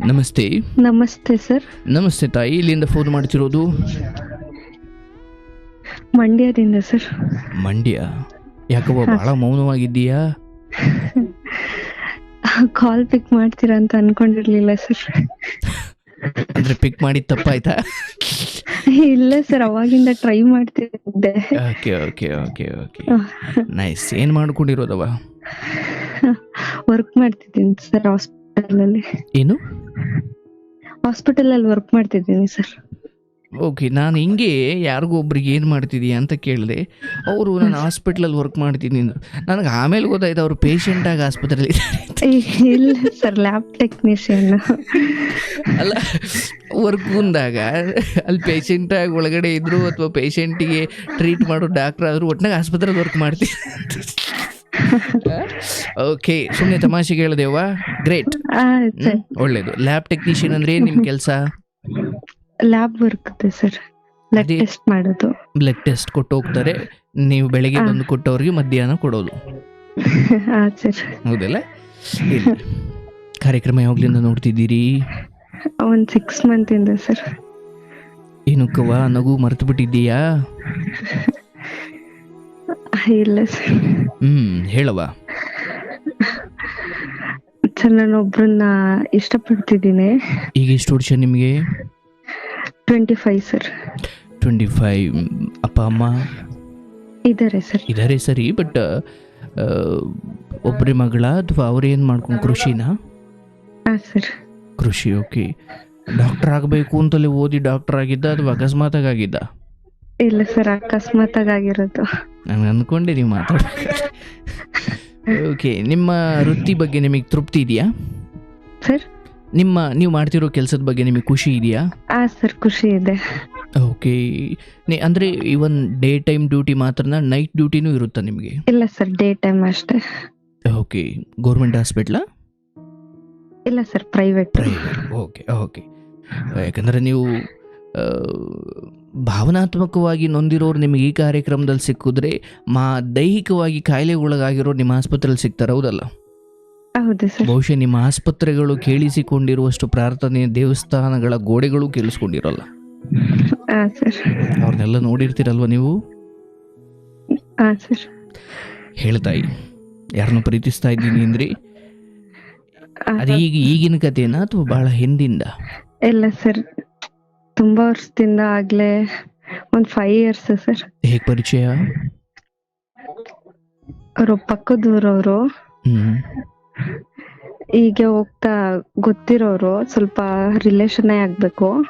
ನಮಸ್ತೆ. ನಮಸ್ತೆ ಸರ್. ನಮಸ್ತೆ ತಾಯಿ ಇಲ್ಲಿಂದ ಫೋನ್ ಮಾಡ್ತಿರೋದು? ಮಂಡ್ಯದಿಂದ ಸರ್. ಮಂಡ್ಯ. ಯಾಕವ್ವ ಬಹಳ ಮೌನವಾಗಿದ್ದೀಯಾ? ಕಾಲ್ ಪಿಕ್ ಮಾಡ್ತೀರಾ ಅಂತ ಅನ್ಕೊಂಡಿರ್ಲಿಲ್ಲ ಸರ್. ಅಂದ್ರೆ ಪಿಕ್ ಮಾಡಿದ ತಪ್ಪಾಯ್ತಾ? ಇಲ್ಲ ಸರ್ ಅವಾಗಿಂದ ಟ್ರೈ ಮಾಡ್ತಿದ್ದೆ. Okay okay okay okay nice ಏನ್ ಮಾಡ್ಕೊಂಡಿರೋದವ ವರ್ಕ್ ಮಾಡ್ತಿದ್ದೀನಿ ಸರ್ ಹಾಸ್ಪಿಟಲ್ ಅಲ್ಲಿ ಏನು? ಹಾಸ್ಪಿಟಲ್ ಅಲ್ಲಿ ವರ್ಕ್ ಮಾಡ್ತಿದ್ದೀನಿ ಸರ್. ಓಕೆ ನಾನು ಹಿಂಗೆ ಯಾರಿಗೂ ಒಬ್ರಿಗೆ ಏನು ಮಾಡ್ತಿದೀಯ ಅಂತ ಕೇಳಿದೆ. ಅವರು ನಾನು ಹಾಸ್ಪಿಟ್ಲಲ್ಲಿ ವರ್ಕ್ ಮಾಡ್ತೀನಿ ಅಂದರು ನನಗೆ ಆಮೇಲೆ ಗೊತ್ತಾಯ್ತು ಅವರು ಪೇಷಂಟಾಗಿ ಆಸ್ಪತ್ರೆಯಲ್ಲಿ ಇಲ್ಲ ಸರ್ ಲ್ಯಾಬ್ ಟೆಕ್ನಿಷಿಯನ್ ಅಲ್ಲ ವರ್ಕ್ ಬಂದಾಗ ಅಲ್ಲಿ ಪೇಷಂಟಾಗಿ ಒಳಗಡೆ ಇದ್ರು ಅಥವಾ ಪೇಷಂಟಿಗೆ ಟ್ರೀಟ್ ಮಾಡೋ ಡಾಕ್ಟರ್ ಆದರೂ ಒಟ್ಟಿನಾಗ ಆಸ್ಪತ್ರೆಯಲ್ಲಿ ವರ್ಕ್ ಮಾಡ್ತೀನಿ ಓಕೆ ಸುಮ್ಮನೆ ತಮಾಷೆಗೆ ಹೇಳ್ದೇವ ಗ್ರೇಟ್ ಒಳ್ಳೇದು. ಲ್ಯಾಬ್ ಟೆಕ್ನಿಷಿಯನ್ ಅಂದ್ರೆ ನಿಮ್ ಕೆಲಸ? Lab work sir. Blood test ಮಾಡೋದು. ಬ್ಲಡ್ ಟೆಸ್ಟ್ ಕೊಟ್ಟು ಹೋಗ್ತಾರೆ. ನೀವು ಬೆಳಿಗ್ಗೆ ಬಂದು ಕೊಟ್ಟವ್ರಿಗೆ ಮಧ್ಯಾಹ್ನ ಕೊಡೋದು. ಹೌದಲ್ಲ? ಕಾರ್ಯಕ್ರಮ ಯಾವಾಗ್ಲಿಂದ ನೋಡ್ತಿದ್ದೀರಿ? ಒಂದ್ ಸಿಕ್ಸ್ ಮಂತ್ ಇಂದ ಸರ್. ಏನಕ್ಕವ್ವ ನಗು ಮರ್ತು ಬಿಟ್ಟಿದ್ದೀಯಾ ಇಲ್ಲ ಸರ್. ಹ್ಮ್ ಹೇಳುವ ಸರ್ ನಾನು ಒಬ್ರನ್ನ ಇಷ್ಟಪಡ್ತಿದ್ದೀನಿ. ಈಗ ಎಷ್ಟು ವರ್ಷ ನಿಮಗೆ? Twenty five sir. Twenty five ಅಪ್ಪ ಅಮ್ಮ? ಇದ್ದಾರೆ ಸರ್. ಇದ್ದಾರೆ ಸರಿ ಬಟ್ ಒಬ್ಬರೇ ಮಗಳ ಅಥವಾ ಅವ್ರೇನು ಮಾಡ್ಕೊಂಡು ಕೃಷಿನ? ಹಾ ಸರ್. ಕೃಷಿ ಓಕೆ. ಡಾಕ್ಟರ್ ಆಗಬೇಕು ಅಂತಲೇ ಓದಿ ಡಾಕ್ಟರ್ ಆಗಿದ್ದ ಅಥವಾ ಅಕಸ್ಮಾತಾಗಿ ಆಗಿದ್ದ? ಇಲ್ಲ ಸರ್ ಅಕಸ್ಮಾತ್ ಆಗಿರೋದು ನಾನು ಅಂದ್ಕೊಂಡೆ ನೀವು ಮಾತಾಡ್ಬೇಕು. ಓಕೆ ನಿಮ್ಮ ವೃತ್ತಿ ಬಗ್ಗೆ ನಿಮಗೆ ತೃಪ್ತಿ ಇದೆಯಾ? ಸರ್? ನಿಮ್ಮ ನೀವು ಮಾಡ್ತಿರೋ ಕೆಲಸದ ಬಗ್ಗೆ ನಿಮಗೆ ಖುಷಿ ಇದೆಯಾ? ಆ ಸರ್ ಖುಷಿ ಇದೆ. ಓಕೆ ನೀ ಅಂದರೆ ಇವನ್ ಡೇ ಟೈಮ್ ಡ್ಯೂಟಿ ಮಾತ್ರನಾ ನೈಟ್ ಡ್ಯೂಟಿನೂ ಇರುತ್ತಾ ನಿಮಗೆ? ಇಲ್ಲ ಸರ್ ಡೇ ಟೈಮ್ ಅಷ್ಟೇ. ಓಕೆ ಗೌರ್ಮೆಂಟ್ ಹಾಸ್ಪಿಟ್ಲಾ ಇಲ್ಲ ಸರ್ ಪ್ರೈವೇಟ್ ಓಕೆ ಓಕೆ ಯಾಕಂದರೆ ನೀವು ಭಾವನಾತ್ಮಕವಾಗಿ ನೊಂದಿರೋರು ನಿಮಗೆ ಈ ಕಾರ್ಯಕ್ರಮದಲ್ಲಿ ಸಿಕ್ಕಿದ್ರೆ ಮಾ ದೈಹಿಕವಾಗಿ ಕಾಯಿಲೆಗೊಳಗಾಗಿರೋರು ನಿಮ್ಮ ಆಸ್ಪತ್ರೆಯಲ್ಲಿ ಸಿಗ್ತಾರೆ ಹೌದಲ್ಲ? ಬಹುಶಃ ನಿಮ್ಮ ಆಸ್ಪತ್ರೆಗಳು ಕೇಳಿಸಿಕೊಂಡಿರುವಷ್ಟು ಪ್ರಾರ್ಥನೆ ದೇವಸ್ಥಾನಗಳ ಗೋಡೆಗಳು ಕೇಳಿಸ್ಕೊಂಡಿರಲ್ಲ. ಅವ್ರನ್ನೆಲ್ಲ ನೋಡಿರ್ತೀರಲ್ವ ನೀವು? ಹೇಳ್ತಾಯಿ ಯಾರನ್ನು ಪ್ರೀತಿಸ್ತಾ ಇದ್ದೀನಿ ಅಂದ್ರಿ? ಅದು ಈಗ ಈಗಿನ ಕಥೆನಾ ಅಥವಾ ಬಹಳ ಹಿಂದಿಂದ? ಇಲ್ಲ ಸರ್. ತುಂಬಾ ವರ್ಷದಿಂದ ಆಗ್ಲೇ ಒಂದ್ ಫೈವ್ ಇಯರ್ಸ್ ಸರ್ ಹೇಗೆ ಪರಿಚಯ? ಅವರು ಪಕ್ಕದೂರವರು. ಹ್ಮ್. ಹೀಗೆ ಹೋಗ್ತಾ ಗೊತ್ತಿರೋರು ಸ್ವಲ್ಪ ರಿಲೇಷನ್ನೇ ಆಗ್ಬೇಕು.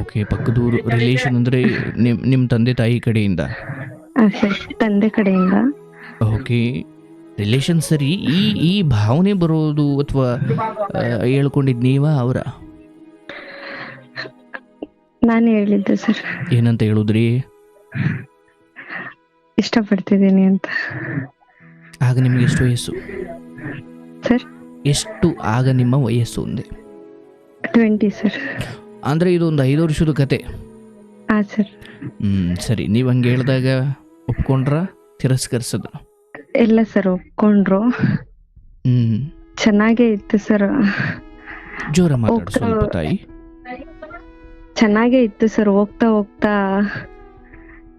ಓಕೆ ಪಕ್ಕದೂರು ರಿಲೇಶನ್ ಅಂದ್ರೆ ನಿಮ್ ನಿಮ್ಮ ತಂದೆ ತಾಯಿ ಕಡೆಯಿಂದ? ಆ, ಸರ್ ತಂದೆ ಕಡೆಯಿಂದ. ಓಕೆ ರಿಲೇಶನ್ ಸರಿ. ಈ ಈ ಭಾವನೆ ಬರೋದು ಅಥವಾ ಹೇಳ್ಕೊಂಡಿದ್ ನೀವ ಅವರ? ನಾನು ಹೇಳಿದ್ದೆ ಸರ್. ಏನಂತ ಹೇಳಿದ್ರಿ? ಇಷ್ಟಪಡ್ತಿದ್ದೀನಿ ಅಂತ. ಆಗ ನಿಮ್ಗೆ ಎಷ್ಟು ವಯಸ್ಸು? ಸರ್? ಎಷ್ಟು ಆಗ ನಿಮ್ಮ ವಯಸ್ಸು ಒಂದೇ ಟ್ವೆಂಟಿ ಸರ್. ಅಂದ್ರೆ ಒಂದು ಐದು ವರ್ಷದ ಕತೆ. ಹಾ ಸರ್. ಹ್ಮ್ ಸರಿ. ನೀವು ಹಂಗೆ ಹೇಳಿದಾಗ ಒಪ್ಕೊಂಡ್ರ ತಿರಸ್ಕರಿಸದ? ಇಲ್ಲ ಸರ್ ಒಪ್ಕೊಂಡ್ರು. ಹ್ಮ್. ಚೆನ್ನಾಗೇ ಇತ್ತು ಸರ್. ಜೋರ ಮಾತಾಡು ಸ್ವಲ್ಪ ತಾಯಿ. ಚೆನ್ನಾಗೇ ಇತ್ತು ಸರ್ ಹೋಗ್ತಾ ಹೋಗ್ತಾ.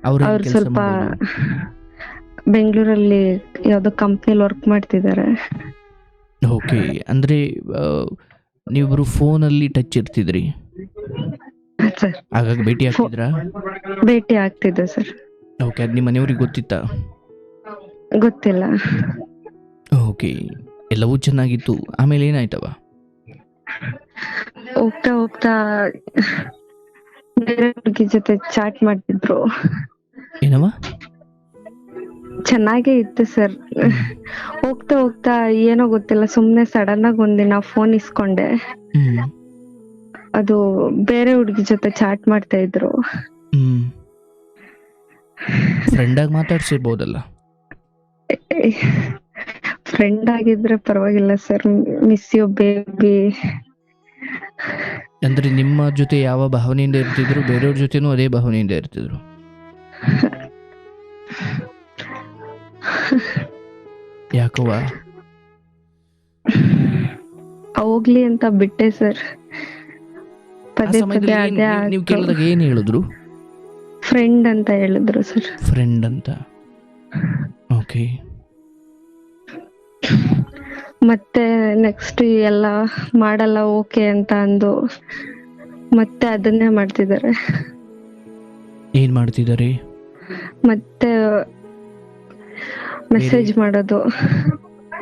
ಅವ್ರ ಸ್ವಲ್ಪ ಬೆಂಗಳೂರಲ್ಲಿ ಯಾವ್ದೋ ಕಂಪ್ನಿಲಿ ವರ್ಕ್ ಮಾಡ್ತಿದ್ದಾರೆ. ಓಕೆ ಅಂದ್ರೆ ನೀವು ಫೋನ್ ಅಲ್ಲಿ ಟಚ್ ಇರ್ತಿದ್ರಿ? ಆಗಾಗ ಭೇಟಿ ಆಗ್ತಿದ್ರಾ? ಭೇಟಿ ಆಗ್ತಿದ್ದೆ ಸರ್. ಓಕೆ ಅದು ನಿಮ್ಮ ಮನೆಯವ್ರಿಗೆ ಗೊತ್ತಿತ್ತಾ? ಗೊತ್ತಿಲ್ಲ. ಓಕೆ ಎಲ್ಲವೂ ಚೆನ್ನಾಗಿತ್ತು. ಆಮೇಲೆ ಏನಾಯ್ತವ? ಹೋಗ್ತಾ ಹೋಗ್ತಾ ಬೇರೆ ಹುಡುಗಿ ಜೊತೆ ಚಾಟ್ ಮಾಡ್ತಿದ್ರು. ಏನವ ಚೆನ್ನಾಗೇ ಇತ್ತು ಸರ್. ಹೋಗ್ತಾ ಹೋಗ್ತಾ ಏನೋ ಗೊತ್ತಿಲ್ಲ ಸುಮ್ನೆ ಸಡನ್ ಆಗಿ ಒಂದಿನ ಫೋನ್ ಇಸ್ಕೊಂಡೆ. ಹ್ಮ್. ಅದು ಬೇರೆ ಹುಡುಗಿ ಜೊತೆ ಚಾಟ್ ಮಾಡ್ತಾ ಇದ್ರು. ಹ್ಮ್. ಫ್ರೆಂಡಾಗಿ ಮಾತಾಡ್ಸಿರ್ಬೋದಲ್ಲ. ಫ್ರೆಂಡ್ ಆಗಿದ್ರೆ ಪರವಾಗಿಲ್ಲ ಸರ್ ಮಿಸ್ ಯು ಬೇಬಿ ಅಂದ್ರೆ ನಿಮ್ಮ ಜೊತೆ ಯಾವ ಭಾವನೆಯಿಂದ ಇರ್ತಿದ್ರು ಬೇರೆಯವ್ರ ಜೊತೆನೂ ಅದೇ ಭಾವನೆಯಿಂದ ಇರ್ತಿದ್ರು? ಯಾಕವ್ವ? ಹೋಗ್ಲಿ ಅಂತ ಬಿಟ್ಟೆ ಸರ್. ಆ ಪದೇ ಪದೇ ಅದೇ ನೀವು ಕೇಳಿದಾಗ ಏನು ಹೇಳಿದ್ರು? ಫ್ರೆಂಡ್ ಅಂತ ಹೇಳಿದ್ರು ಸರ್. ಫ್ರೆಂಡ್ ಅಂತ? ಓಕೆ ಮತ್ತೆ ನೆಕ್ಸ್ಟ್ ಎಲ್ಲ ಮಾಡಲ್ಲ ಓಕೆ ಅಂತ ಅಂದು ಮತ್ತೆ ಅದನ್ನೇ ಮಾಡ್ತಿದ್ದಾರೆ. ಏನ್ ಮಾಡ್ತಿದ್ದಾರೆ? ಮತ್ತೆ ಮೆಸೇಜ್ ಮಾಡೋದು.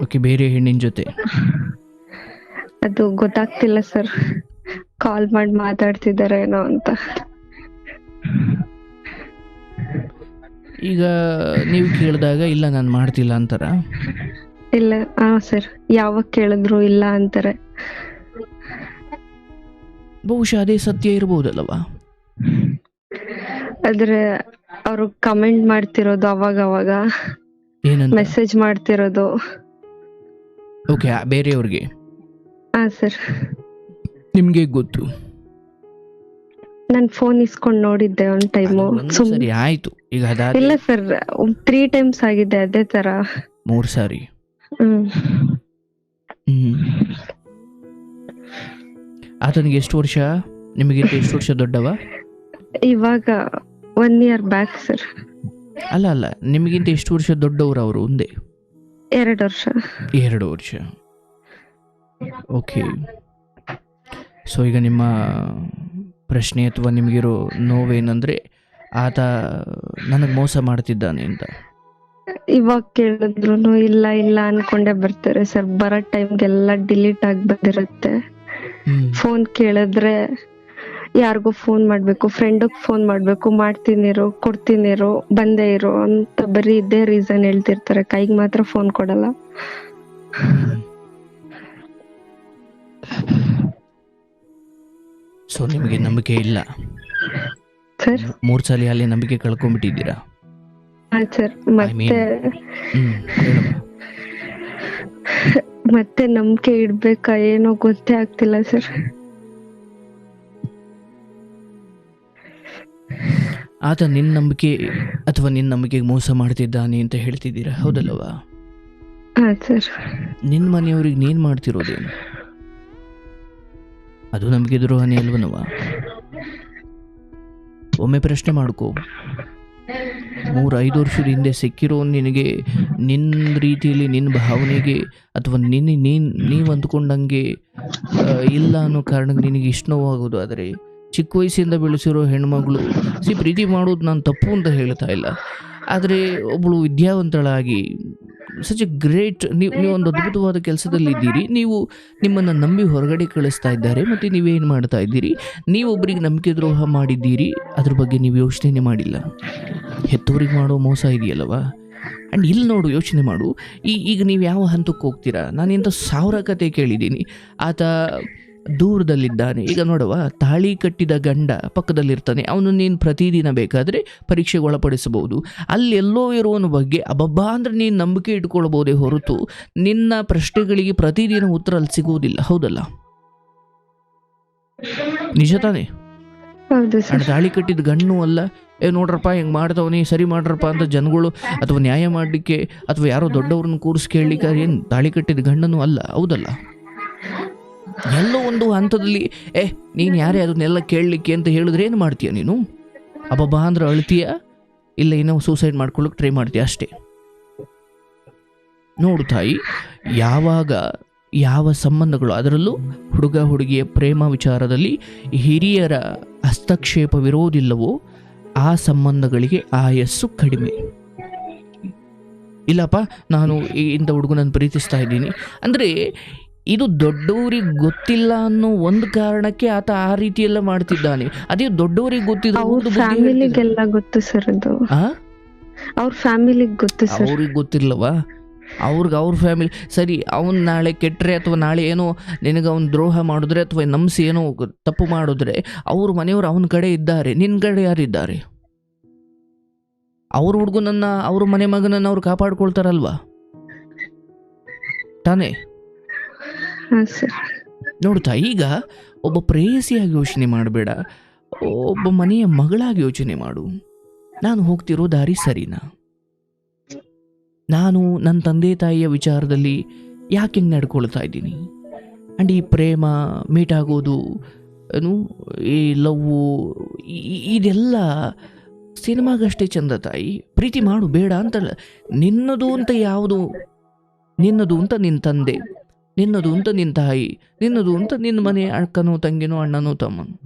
ಓಕೆ ಬೇರೆ ಹೆಣ್ಣಿನ ಜೊತೆ. ಅದು ಗೊತ್ತಾಗ್ತಿಲ್ಲ ಸರ್ ಕಾಲ್ ಮಾಡಿ ಮಾತಾಡ್ತಿದ್ದಾರೆ ಏನೋ ಅಂತ. ಈಗ ನೀವು ಕೇಳಿದಾಗ ಇಲ್ಲ ನಾನು ಮಾಡ್ತಿಲ್ಲ ಅಂತಾರ? ಇಲ್ಲ ಹಾ ಸರ್ ಯಾವಾಗ ಕೇಳಿದ್ರು ಇಲ್ಲ ಅಂತಾರೆ. ಬಹುಶಃ ಅದೇ ಸತ್ಯ ಇರಬಹುದಲ್ಲವಾ ಆದ್ರೆ ಅವರು ಕಮೆಂಟ್ ಮಾಡ್ತಿರೋದು ಅವಾಗ ಅವಾಗ ಏನಂತ? ಮೆಸೇಜ್ ಮಾಡ್ತಿರೋದು. ಓಕೆ ಬೇರೆಯವ್ರಿಗೆ? ಹಾ ಸರ್. ನಿಮ್ಗೆ ಗೊತ್ತು. ನಾನ್ ಫೋನ್ ಇಸ್ಕೊಂಡ್ ನೋಡಿದ್ದೆ ಒಂದ್ ಟೈಮ್ ಅದು ಒಂದು ಸರಿ ಆಯ್ತು. ಈಗ ಅದಾದ ಇಲ್ಲ ಸರ್ ತ್ರೀ ಟೈಮ್ಸ್ ಆಗಿದೆ ಅದೇ ತರ. ಮೂರ್ ಸಾರಿ. ಹ್ಮ್. ಹ್ಮ್ ಆತನಿಗೆ ಎಷ್ಟು ವರ್ಷ? ನಿಮಗಿಂತ ಎಷ್ಟು ವರ್ಷ ದೊಡ್ಡವ? ಇವಾಗ ಒನ್ ಇಯರ್ ಬ್ಯಾಕ್ ಸರ್ ಅಲ್ಲ ಅಲ್ಲ. ನಿಮಗಿಂತ ಎಷ್ಟು ವರ್ಷ ದೊಡ್ಡವರು ಅವರು ಒಂದೇ? ಎರಡು ವರ್ಷ. ಎರಡು ವರ್ಷ. ಓಕೆ ಸೊ ಈಗ ನಿಮ್ಮ ಪ್ರಶ್ನೆ ಅಥವಾ ನಿಮಗಿರೋ ನೋವೇನೆಂದರೆ ಆತ ನನಗೆ ಮೋಸ ಮಾಡ್ತಿದ್ದಾನೆ ಅಂತ. ಇವಾಗ ಕೇಳಿದ್ರು ಇಲ್ಲ ಇಲ್ಲ ಅನ್ಕೊಂಡೆ ಬರ್ತಾರೆ. ಸರ್ ಬರೋ ಟೈಮ್ಗೆಲ್ಲ ಡಿಲೀಟ್ ಆಗಿ ಬಂದಿರುತ್ತೆ. ಫೋನ್ ಕೇಳಿದ್ರೆ ಯಾರಿಗೂ ಫೋನ್ ಮಾಡ್ಬೇಕು ಫ್ರೆಂಡ್ಗೆ ಫೋನ್ ಮಾಡ್ಬೇಕು ಮಾಡ್ತೀನಿರು ಕೊಡ್ತೀನಿರು ಬಂದೇ ಇರು ಅಂತ ಬರೀ ಇದೇ ರೀಸನ್ ಹೇಳ್ತಿರ್ತಾರೆ. ಕೈಗೆ ಮಾತ್ರ ಫೋನ್ ಕೊಡಲ್ಲ. ಸೊ ನಿಮಗೆ ನಂಬಿಕೆ ಇಲ್ಲ. ಸರ್? ಮೂರ್ ಸಲ ಅಲ್ಲಿ ನಂಬಿಕೆ ಕಳ್ಕೊಂಡ್ಬಿಟ್ಟಿದ್ದೀರಾ? ಸರ್ ಮತ್ತೆ ಮತ್ತೆ ನಂಬಿಕೆ ಇಡ್ಬೇಕಾ ಏನೋ ಗೊತ್ತೇ ಆಗ್ತಿಲ್ಲ ಸರ್. ಆತ ನಿನ್ನ ನಂಬಿಕೆ ಅಥವಾ ನಿನ್ನ ನಂಬಿಕೆಗೆ ಮೋಸ ಮಾಡ್ತಿದ್ದಾನೆ ಅಂತ ಹೇಳ್ತಿದ್ದೀರಾ? ಹೌದಲ್ವಾ ಸರ್. ನಿನ್ನ ಮನೆಯವ್ರಿಗೆ ನೀನು ಮಾಡ್ತಿರೋದೇನು? ಅದು ನಂಬಿಕೆ ದ್ರೋಹನೇ ಅಲ್ವನವ ಒಮ್ಮೆ ಪ್ರಶ್ನೆ ಮಾಡ್ಕೋ. ಮೂರು ಐದು ವರ್ಷದ ಹಿಂದೆ ಸಿಕ್ಕಿರೋ ನಿನಗೆ ನಿನ್ನ ರೀತಿಯಲ್ಲಿ ನಿನ್ನ ಭಾವನೆಗೆ ಅಥವಾ ನಿನ್ನ ನೀನು, ನೀವು ಅಂದ್ಕೊಂಡಂಗೆ ಇಲ್ಲ ಅನ್ನೋ ಕಾರಣಕ್ಕೆ ನಿನಗೆ ಇಷ್ಟು ನೋವಾಗೋದು. ಆದರೆ ಚಿಕ್ಕ ವಯಸ್ಸಿಂದ ಬೆಳೆಸಿರೋ ಹೆಣ್ಮಗಳು, ಸಿ, ಪ್ರೀತಿ ಮಾಡೋದು ನಾನು ತಪ್ಪು ಅಂತ ಹೇಳ್ತಾ ಇಲ್ಲ. ಆದರೆ ಒಬ್ಬಳು ವಿದ್ಯಾವಂತಳಾಗಿ ಸಚ್ ಎ ಗ್ರೇಟ್ ನೀವು ನೀವು ಒಂದು ಅದ್ಭುತವಾದ ಕೆಲಸದಲ್ಲಿ ಇದ್ದೀರಿ. ನೀವು ನಿಮ್ಮನ್ನು ನಂಬಿ ಹೊರಗಡೆ ಕಳಿಸ್ತಾ ಇದ್ದಾರೆ. ಮತ್ತು ನೀವೇನು ಮಾಡ್ತಾ ಇದ್ದೀರಿ? ನೀವೊಬ್ಬರಿಗೆ ನಂಬಿಕೆ ದ್ರೋಹ ಮಾಡಿದ್ದೀರಿ. ಅದ್ರ ಬಗ್ಗೆ ನೀವು ಯೋಚನೆ ಮಾಡಿಲ್ಲ. ಹೆತ್ತವರಿಗೆ ಮಾಡೋ ಮೋಸ ಇದೆಯಲ್ಲವಾ? ಆ್ಯಂಡ್ ಇಲ್ಲಿ ನೋಡು ಯೋಚನೆ ಮಾಡು. ಈ ಈಗ ನೀವು ಯಾವ ಹಂತಕ್ಕೆ ಹೋಗ್ತೀರಾ? ನಾನು ಇಂಥ ಸಾವಿರ ಕತೆ ಕೇಳಿದ್ದೀನಿ. ಆತ ದೂರದಲ್ಲಿದ್ದಾನೆ. ಈಗ ನೋಡುವ ತಾಳಿ ಕಟ್ಟಿದ ಗಂಡ ಪಕ್ಕದಲ್ಲಿರ್ತಾನೆ. ಅವನು ನೀನು ಪ್ರತಿದಿನ ಬೇಕಾದರೆ ಪರೀಕ್ಷೆಗೆ ಒಳಪಡಿಸಬಹುದು. ಅಲ್ಲೆಲ್ಲೋ ಇರುವವನ ಬಗ್ಗೆ ಅಬ್ಬಬ್ಬ ಅಂದ್ರೆ ನೀನು ನಂಬಿಕೆ ಇಟ್ಕೊಳ್ಬೋದೇ ಹೊರತು ನಿನ್ನ ಪ್ರಶ್ನೆಗಳಿಗೆ ಪ್ರತಿದಿನ ಉತ್ತರ ಅಲ್ಲಿ ಸಿಗುವುದಿಲ್ಲ. ಹೌದಲ್ಲ? ನಿಜ ತಾನೇ? ತಾಳಿ ಕಟ್ಟಿದ ಗಣ್ಣು ಅಲ್ಲ. ಏ ನೋಡ್ರಪ್ಪ ಹೆಂಗೆ ಮಾಡ್ದವನಿ? ಸರಿ ಮಾಡ್ರಪ್ಪ ಅಂತ ಜನಗಳು ಅಥವಾ ನ್ಯಾಯ ಮಾಡಲಿಕ್ಕೆ ಅಥವಾ ಯಾರೋ ದೊಡ್ಡವ್ರನ್ನ ಕೂರಿಸ್ ಕೇಳಲಿಕ್ಕೆ ಏನು ತಾಳಿ ಕಟ್ಟಿದ ಗಂಡನೂ ಅಲ್ಲ. ಹೌದಲ್ಲ? ಎಲ್ಲೋ ಒಂದು ಹಂತದಲ್ಲಿ, ಏ, ನೀನು ಯಾರೇ ಅದನ್ನೆಲ್ಲ ಕೇಳಲಿಕ್ಕೆ ಅಂತ ಹೇಳಿದ್ರೆ ಏನು ಮಾಡ್ತೀಯ ನೀನು? ಅಬ್ಬಬ್ಬಾ, ಅಂದ್ರೆ ಅಳ್ತೀಯ? ಇಲ್ಲ ಏನೋ ಸೂಸೈಡ್ ಮಾಡ್ಕೊಳ್ಳೋಕೆ ಟ್ರೈ ಮಾಡ್ತೀಯ ಅಷ್ಟೇ. ನೋಡು ತಾಯಿ, ಯಾವಾಗ ಯಾವ ಸಂಬಂಧಗಳು ಅದರಲ್ಲೂ ಹುಡುಗ ಹುಡುಗಿಯ ಪ್ರೇಮ ವಿಚಾರದಲ್ಲಿ ಹಿರಿಯರ ಹಸ್ತಕ್ಷೇಪವಿರೋದಿಲ್ಲವೋ ಆ ಸಂಬಂಧಗಳಿಗೆ ಆಯಸ್ಸು ಕಡಿಮೆ. ಇಲ್ಲಪ್ಪ, ನಾನು ಈ- ಇಂಥ ಹುಡುಗನನ್ನು ಪ್ರೀತಿಸ್ತಾ ಇದ್ದೀನಿ. ಅಂದರೆ ಇದು ದೊಡ್ಡವರಿಗೆ ಗೊತ್ತಿಲ್ಲ ಅನ್ನೋ ಒಂದು ಕಾರಣಕ್ಕೆ ಆತ ಆ ರೀತಿಯೆಲ್ಲ ಮಾಡ್ತಿದ್ದಾನೆ. ಅದೇ ದೊಡ್ಡವರಿಗೆ ಗೊತ್ತಿಲ್ಲ ಗೊತ್ತು ಸರ್ ಅದು ಅವ್ರ ಫ್ಯಾಮಿಲಿಗೆ ಗೊತ್ತು ಸರ್. ಅವ್ರಿಗೆ ಗೊತ್ತಿಲ್ಲವಾ ಅವ್ರಿಗೆ ಅವ್ರ ಫ್ಯಾಮಿಲಿ ಸರಿ ಅವನು ನಾಳೆ ಕೆಟ್ಟರೆ ಅಥವಾ ನಾಳೆ ಏನೋ ನಿನಗೆ ಅವ್ನು ದ್ರೋಹ ಮಾಡಿದ್ರೆ ಅಥವಾ ನಂಬಿಸಿ ಏನೋ ತಪ್ಪು ಮಾಡಿದ್ರೆ ಅವ್ರ ಮನೆಯವರು ಅವನ ಕಡೆ ಇದ್ದಾರೆ ನಿನ್ನ ಕಡೆ ಯಾರಿದ್ದಾರೆ? ಅವ್ರ ಹುಡುಗನನ್ನ ಅವ್ರ ಮನೆ ಮಗನನ್ನ ಅವ್ರು ಕಾಪಾಡ್ಕೊಳ್ತಾರಲ್ವಾ? ತಾನೇ? ಹಾ, ಸರ್. ನೋಡ್ತಾ, ಈಗ ಒಬ್ಬ ಪ್ರೇಯಸಿಯಾಗಿ ಯೋಚನೆ ಮಾಡಬೇಡ. ಒಬ್ಬ ಮನೆಯ ಮಗಳಾಗಿ ಯೋಚನೆ ಮಾಡು. ನಾನು ಹೋಗ್ತಿರೋ ದಾರಿ ಸರಿನಾ? ನಾನು ನನ್ನ ತಂದೆ ತಾಯಿಯ ವಿಚಾರದಲ್ಲಿ ಯಾಕೆ ಹಿಂಗೆ ನಡ್ಕೊಳ್ತಾ ಇದ್ದೀನಿ? ಆ್ಯಂಡ್ ಈ ಪ್ರೇಮ, ಮೀಟ್ ಆಗೋದು, ಏನು, ಈ ಲವ್ವು ಇದೆಲ್ಲ ಸಿನಿಮಾಗಷ್ಟೇ ಚಂದ ತಾಯಿ. ಪ್ರೀತಿ ಮಾಡು, ಬೇಡ ಅಂತಲ್ಲ. ನಿನ್ನದು ಅಂತ ಯಾವುದು, ನಿನ್ನದು ಅಂತ ನಿನ್ನ ತಂದೆ. ನಿನ್ನದು ಅಂತ ನಿನ್ನ ತಾಯಿ ನಿನ್ನದು ಅಂತ ನಿನ್ನ ಮನೆ ಅಕ್ಕನೋ ತಂಗಿನೋ ಅಣ್ಣನೋ ತಮ್ಮನು.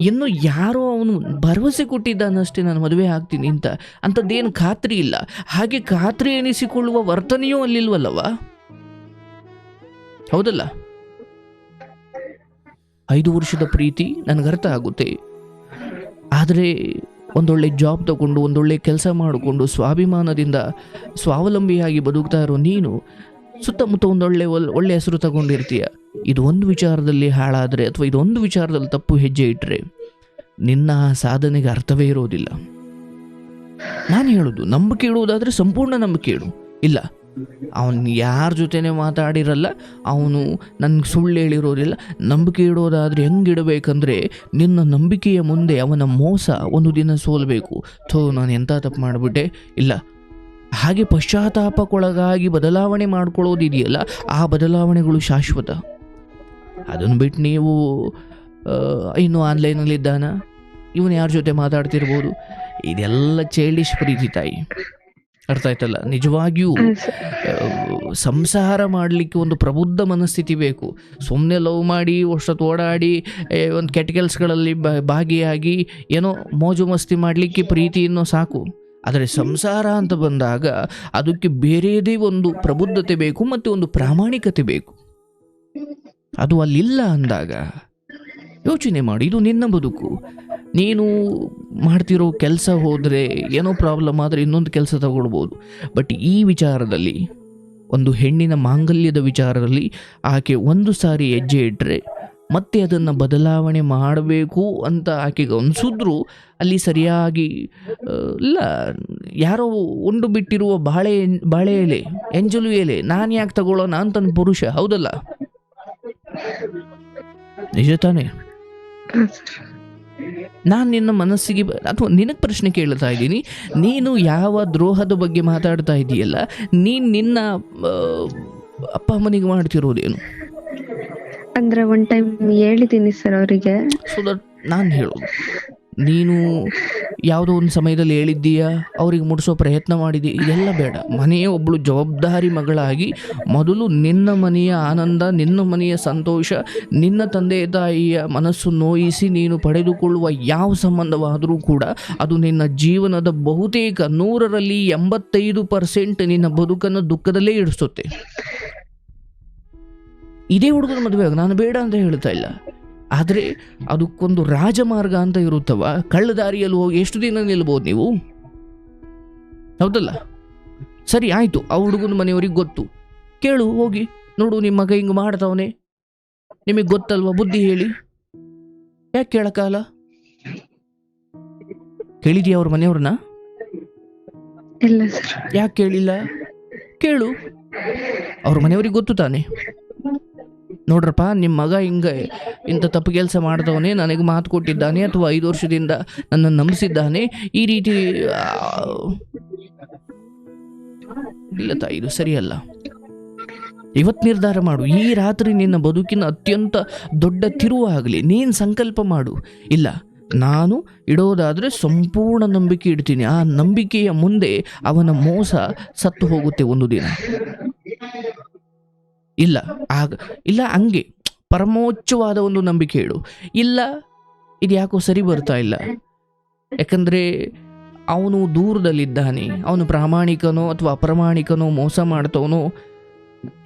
ಇನ್ನು ಯಾರೋ ಅವನು ಭರವಸೆ ಕೊಟ್ಟಿದ್ದಾನಷ್ಟೇ ನಾನು ಮದುವೆ ಆಗ್ತೀನಿ ಅಂತ. ಅಂಥದ್ದೇನು ಖಾತ್ರಿ ಇಲ್ಲ. ಹಾಗೆ ಖಾತ್ರಿ ಎನಿಸಿಕೊಳ್ಳುವ ವರ್ತನೆಯೂ ಅಲ್ಲಿಲ್ವಲ್ಲವ? ಹೌದಲ್ಲ? ಐದು ವರ್ಷದ ಪ್ರೀತಿ ನನಗೆ ಅರ್ಥ ಆಗುತ್ತೆ. ಆದರೆ ಒಂದೊಳ್ಳೆ ಜಾಬ್ ತಗೊಂಡು, ಒಂದೊಳ್ಳೆ ಕೆಲಸ ಮಾಡಿಕೊಂಡು, ಸ್ವಾಭಿಮಾನದಿಂದ ಸ್ವಾವಲಂಬಿಯಾಗಿ ಬದುಕ್ತಾ ಇರೋ ನೀನು ಸುತ್ತಮುತ್ತ ಒಲ್- ಒಳ್ಳೆ ಹೆಸರು ತಗೊಂಡಿರ್ತೀಯ. ಇದು ಒಂದು ವಿಚಾರದಲ್ಲಿ ಹಾಳಾದರೆ ಅಥವಾ ಇದೊಂದು ವಿಚಾರದಲ್ಲಿ ತಪ್ಪು ಹೆಜ್ಜೆ ಇಟ್ಟರೆ ನಿನ್ನ ಸಾಧನೆಗೆ ಅರ್ಥವೇ ಇರೋದಿಲ್ಲ. ನಾನು ಹೇಳೋದು, ನಂಬಿಕೆ ಇಡುವುದಾದರೆ ಸಂಪೂರ್ಣ ನಂಬಿಕೆ ಇಡು. ಇಲ್ಲ, ಅವನು ಯಾರ ಜೊತೆನೆ ಮಾತಾಡಿರಲ್ಲ, ಅವನು ನನಗೆ ಸುಳ್ಳು ಹೇಳಿರೋದಿಲ್ಲ, ನಂಬಿಕೆ ಇಡೋದಾದರೆ ಹೆಂಗಿಡಬೇಕಂದ್ರೆ ನಿನ್ನ ನಂಬಿಕೆಯ ಮುಂದೆ ಅವನ ಮೋಸ ಒಂದು ದಿನ ಸೋಲಬೇಕು. ಥೋ, ನಾನು ಎಂಥ ತಪ್ಪು ಮಾಡಿಬಿಟ್ಟೆ? ಇಲ್ಲ ಹಾಗೆ ಪಶ್ಚಾತ್ತಾಪಕ್ಕೊಳಗಾಗಿ ಬದಲಾವಣೆ ಮಾಡ್ಕೊಳ್ಳೋದಿದೆಯಲ್ಲ ಆ ಬದಲಾವಣೆಗಳು ಶಾಶ್ವತ? ಅದನ್ನು ಬಿಟ್ಟು ನೀವು ಇನ್ನು ಆನ್ಲೈನಲ್ಲಿದ್ದಾನ? ಇವನು ಯಾರ ಜೊತೆ ಮಾತಾಡ್ತಿರ್ಬೋದು? ಇದೆಲ್ಲ ಚೈಲ್ಡಿಶ್ ಪ್ರೀತಿ ತಾಯಿ. ಅರ್ಥ ಆಯ್ತಲ್ಲ? ನಿಜವಾಗಿಯೂ ಸಂಸಾರ ಮಾಡಲಿಕ್ಕೆ ಒಂದು ಪ್ರಬುದ್ಧ ಮನಸ್ಥಿತಿ ಬೇಕು. ಸುಮ್ಮನೆ ಲವ್ ಮಾಡಿ ಅಷ್ಟೊತ್ತು ಓಡಾಡಿ ಒಂದು ಕೆಟ್ಟ ಕೆಲಸಗಳಲ್ಲಿ ಭಾಗಿಯಾಗಿ ಏನೋ ಮೋಜು ಮಸ್ತಿ ಮಾಡಲಿಕ್ಕೆ ಪ್ರೀತಿಯನ್ನು ಸಾಕು. ಆದರೆ ಸಂಸಾರ ಅಂತ ಬಂದಾಗ ಅದಕ್ಕೆ ಬೇರೆಯದೇ ಒಂದು ಪ್ರಬುದ್ಧತೆ ಬೇಕು ಮತ್ತು ಒಂದು ಪ್ರಾಮಾಣಿಕತೆ ಬೇಕು. ಅದು ಅಲ್ಲಿಲ್ಲ ಅಂದಾಗ ಯೋಚನೆ ಮಾಡಿ, ಇದು ನಿನ್ನ ಬದುಕು. ನೀನು ಮಾಡ್ತಿರೋ ಕೆಲಸ ಹೋದರೆ ಏನೋ ಪ್ರಾಬ್ಲಮ್ ಆದರೆ ಇನ್ನೊಂದು ಕೆಲಸ ತಗೊಳ್ಬೋದು. ಬಟ್ ಈ ವಿಚಾರದಲ್ಲಿ, ಒಂದು ಹೆಣ್ಣಿನ ಮಾಂಗಲ್ಯದ ವಿಚಾರದಲ್ಲಿ ಆಕೆ ಒಂದು ಸಾರಿ ಹೆಜ್ಜೆ ಇಟ್ಟರೆ ಮತ್ತೆ ಅದನ್ನು ಬದಲಾವಣೆ ಮಾಡಬೇಕು ಅಂತ ಆಕೆಗೆ ಅನಿಸಿದ್ರು, ಅಲ್ಲಿ ಸರಿಯಾಗಿ ಇಲ್ಲ, ಯಾರೋ ಉಂಡು ಬಿಟ್ಟಿರುವ ಬಾಳೆ ಬಾಳೆ ಎಲೆ, ಎಂಜಲು ಎಲೆ, ನಾನು ಯಾಕೆ ತಗೊಳ್ಳೋಣ ಅಂತಂದು ಪುರುಷ, ಹೌದಲ್ಲ? ನಿಜ ತಾನೇ? ನಾನು ನಿನ್ನ ಮನಸ್ಸಿಗೆ ಅಥವಾ ನಿನಗೆ ಪ್ರಶ್ನೆ ಕೇಳ್ತಾ ಇದ್ದೀನಿ, ನೀನು ಯಾವ ದ್ರೋಹದ ಬಗ್ಗೆ ಮಾತಾಡ್ತಾ ಇದೆಯಲ್ಲ, ನೀನು ನಿನ್ನ ಅಪ್ಪ ಅಮ್ಮನಿಗೆ ಮಾಡ್ತಿರೋದೇನು? ಅಂದ್ರೆ ಒನ್ ಟೈಮ್ ಹೇಳಿದ್ದೀನಿ ಸರ್ ಅವರಿಗೆ. ನಾನು ಹೇಳೋದು. ನೀನು ಯಾವುದೋ ಒಂದು ಸಮಯದಲ್ಲಿ ಹೇಳಿದ್ದೀಯಾ? ಅವ್ರಿಗೆ ಮುಡಿಸೋ ಪ್ರಯತ್ನ ಮಾಡಿದಿ? ಇದೆಲ್ಲ ಬೇಡ. ಮನೆಯ ಒಬ್ಬಳು ಜವಾಬ್ದಾರಿ ಮಗಳಾಗಿ ಮೊದಲು ನಿನ್ನ ಮನೆಯ ಆನಂದ, ನಿನ್ನ ಮನೆಯ ಸಂತೋಷ, ನಿನ್ನ ತಂದೆ ತಾಯಿಯ ಮನಸ್ಸು ನೋಯಿಸಿ ನೀನು ಪಡೆದುಕೊಳ್ಳುವ ಯಾವ ಸಂಬಂಧವಾದರೂ ಕೂಡ ಅದು ನಿನ್ನ ಜೀವನದ ಬಹುತೇಕ ನೂರರಲ್ಲಿ ಎಂಬತ್ತೈದು ಪರ್ಸೆಂಟ್ ನಿನ್ನ ಬದುಕನ್ನು ದುಃಖದಲ್ಲೇ ಇಡಿಸುತ್ತೆ ಇದೇ ಹುಡುಗನ ಮದುವೆ ಆಗ ನಾನು ಬೇಡ ಅಂತ ಹೇಳ್ತಾ ಇಲ್ಲ. ಆದರೆ ಅದಕ್ಕೊಂದು ರಾಜಮಾರ್ಗ ಅಂತ ಇರುತ್ತವ? ಕಳ್ಳ ದಾರಿಯಲ್ಲಿ ಹೋಗಿ ಎಷ್ಟು ದಿನ ನಿಲ್ಬೋದು ನೀವು? ಹೌದಲ್ಲ? ಸರಿ ಆಯಿತು. ಆ ಹುಡುಗನ ಮನೆಯವ್ರಿಗೆ ಗೊತ್ತು. ಕೇಳು ಹೋಗಿ. ನೋಡು ನಿಮ್ಮ ಮಗ ಹಿಂಗೆ ಮಾಡ್ತಾವನೆ. ನಿಮಗೆ ಗೊತ್ತಲ್ವಾ? ಬುದ್ಧಿ ಹೇಳಿ. ಯಾಕೆ ಕೇಳಕ್ಕಾಗಲ್ಲ? ಕೇಳಿದೀಯ ಅವ್ರ ಮನೆಯವ್ರನ್ನ? ಯಾಕೆ ಕೇಳಿಲ್ಲ? ಕೇಳು. ಅವ್ರ ಮನೆಯವ್ರಿಗೆ ಗೊತ್ತು ತಾನೆ. ನೋಡ್ರಪ್ಪ ನಿಮ್ಮ ಮಗ ಹಿಂಗೆ ಇಂಥ ತಪ್ಪು ಕೆಲಸ ಮಾಡ್ದವನೇ ನನಗೆ ಮಾತು ಕೊಟ್ಟಿದ್ದಾನೆ ಅಥವಾ ಐದು ವರ್ಷದಿಂದ ನನ್ನನ್ನು ನಂಬಿಸಿದ್ದಾನೆ, ಈ ರೀತಿ ಇಲ್ಲ ತಾಯಿ, ಇದು ಸರಿಯಲ್ಲ. ಇವತ್ತು ನಿರ್ಧಾರ ಮಾಡು, ಈ ರಾತ್ರಿ ನಿನ್ನ ಬದುಕಿನ ಅತ್ಯಂತ ದೊಡ್ಡ ತಿರುವು ಆಗಲಿ, ನೀನು ಸಂಕಲ್ಪ ಮಾಡು. ಇಲ್ಲ, ನಾನು ಇಡೋದಾದರೆ ಸಂಪೂರ್ಣ ನಂಬಿಕೆ ಇಡ್ತೀನಿ, ಆ ನಂಬಿಕೆಯ ಮುಂದೆ ಅವನ ಮೋಸ ಸತ್ತು ಹೋಗುತ್ತೆ ಒಂದು ದಿನ. ಇಲ್ಲ, ಆಗ, ಇಲ್ಲ, ಹಂಗೆ. ಪರಮೋಚ್ಚವಾದ ಒಂದು ನಂಬಿಕೆ ಇಡು ಇಲ್ಲ ಇದು ಯಾಕೋ ಸರಿ ಬರ್ತಾ ಇಲ್ಲ. ಯಾಕಂದರೆ, ಅವನು ದೂರದಲ್ಲಿದ್ದಾನೆ. ಅವನು ಪ್ರಾಮಾಣಿಕನೋ ಅಥವಾ ಅಪ್ರಾಮಾಣಿಕನೋ, ಮೋಸ ಮಾಡ್ತವನೋ,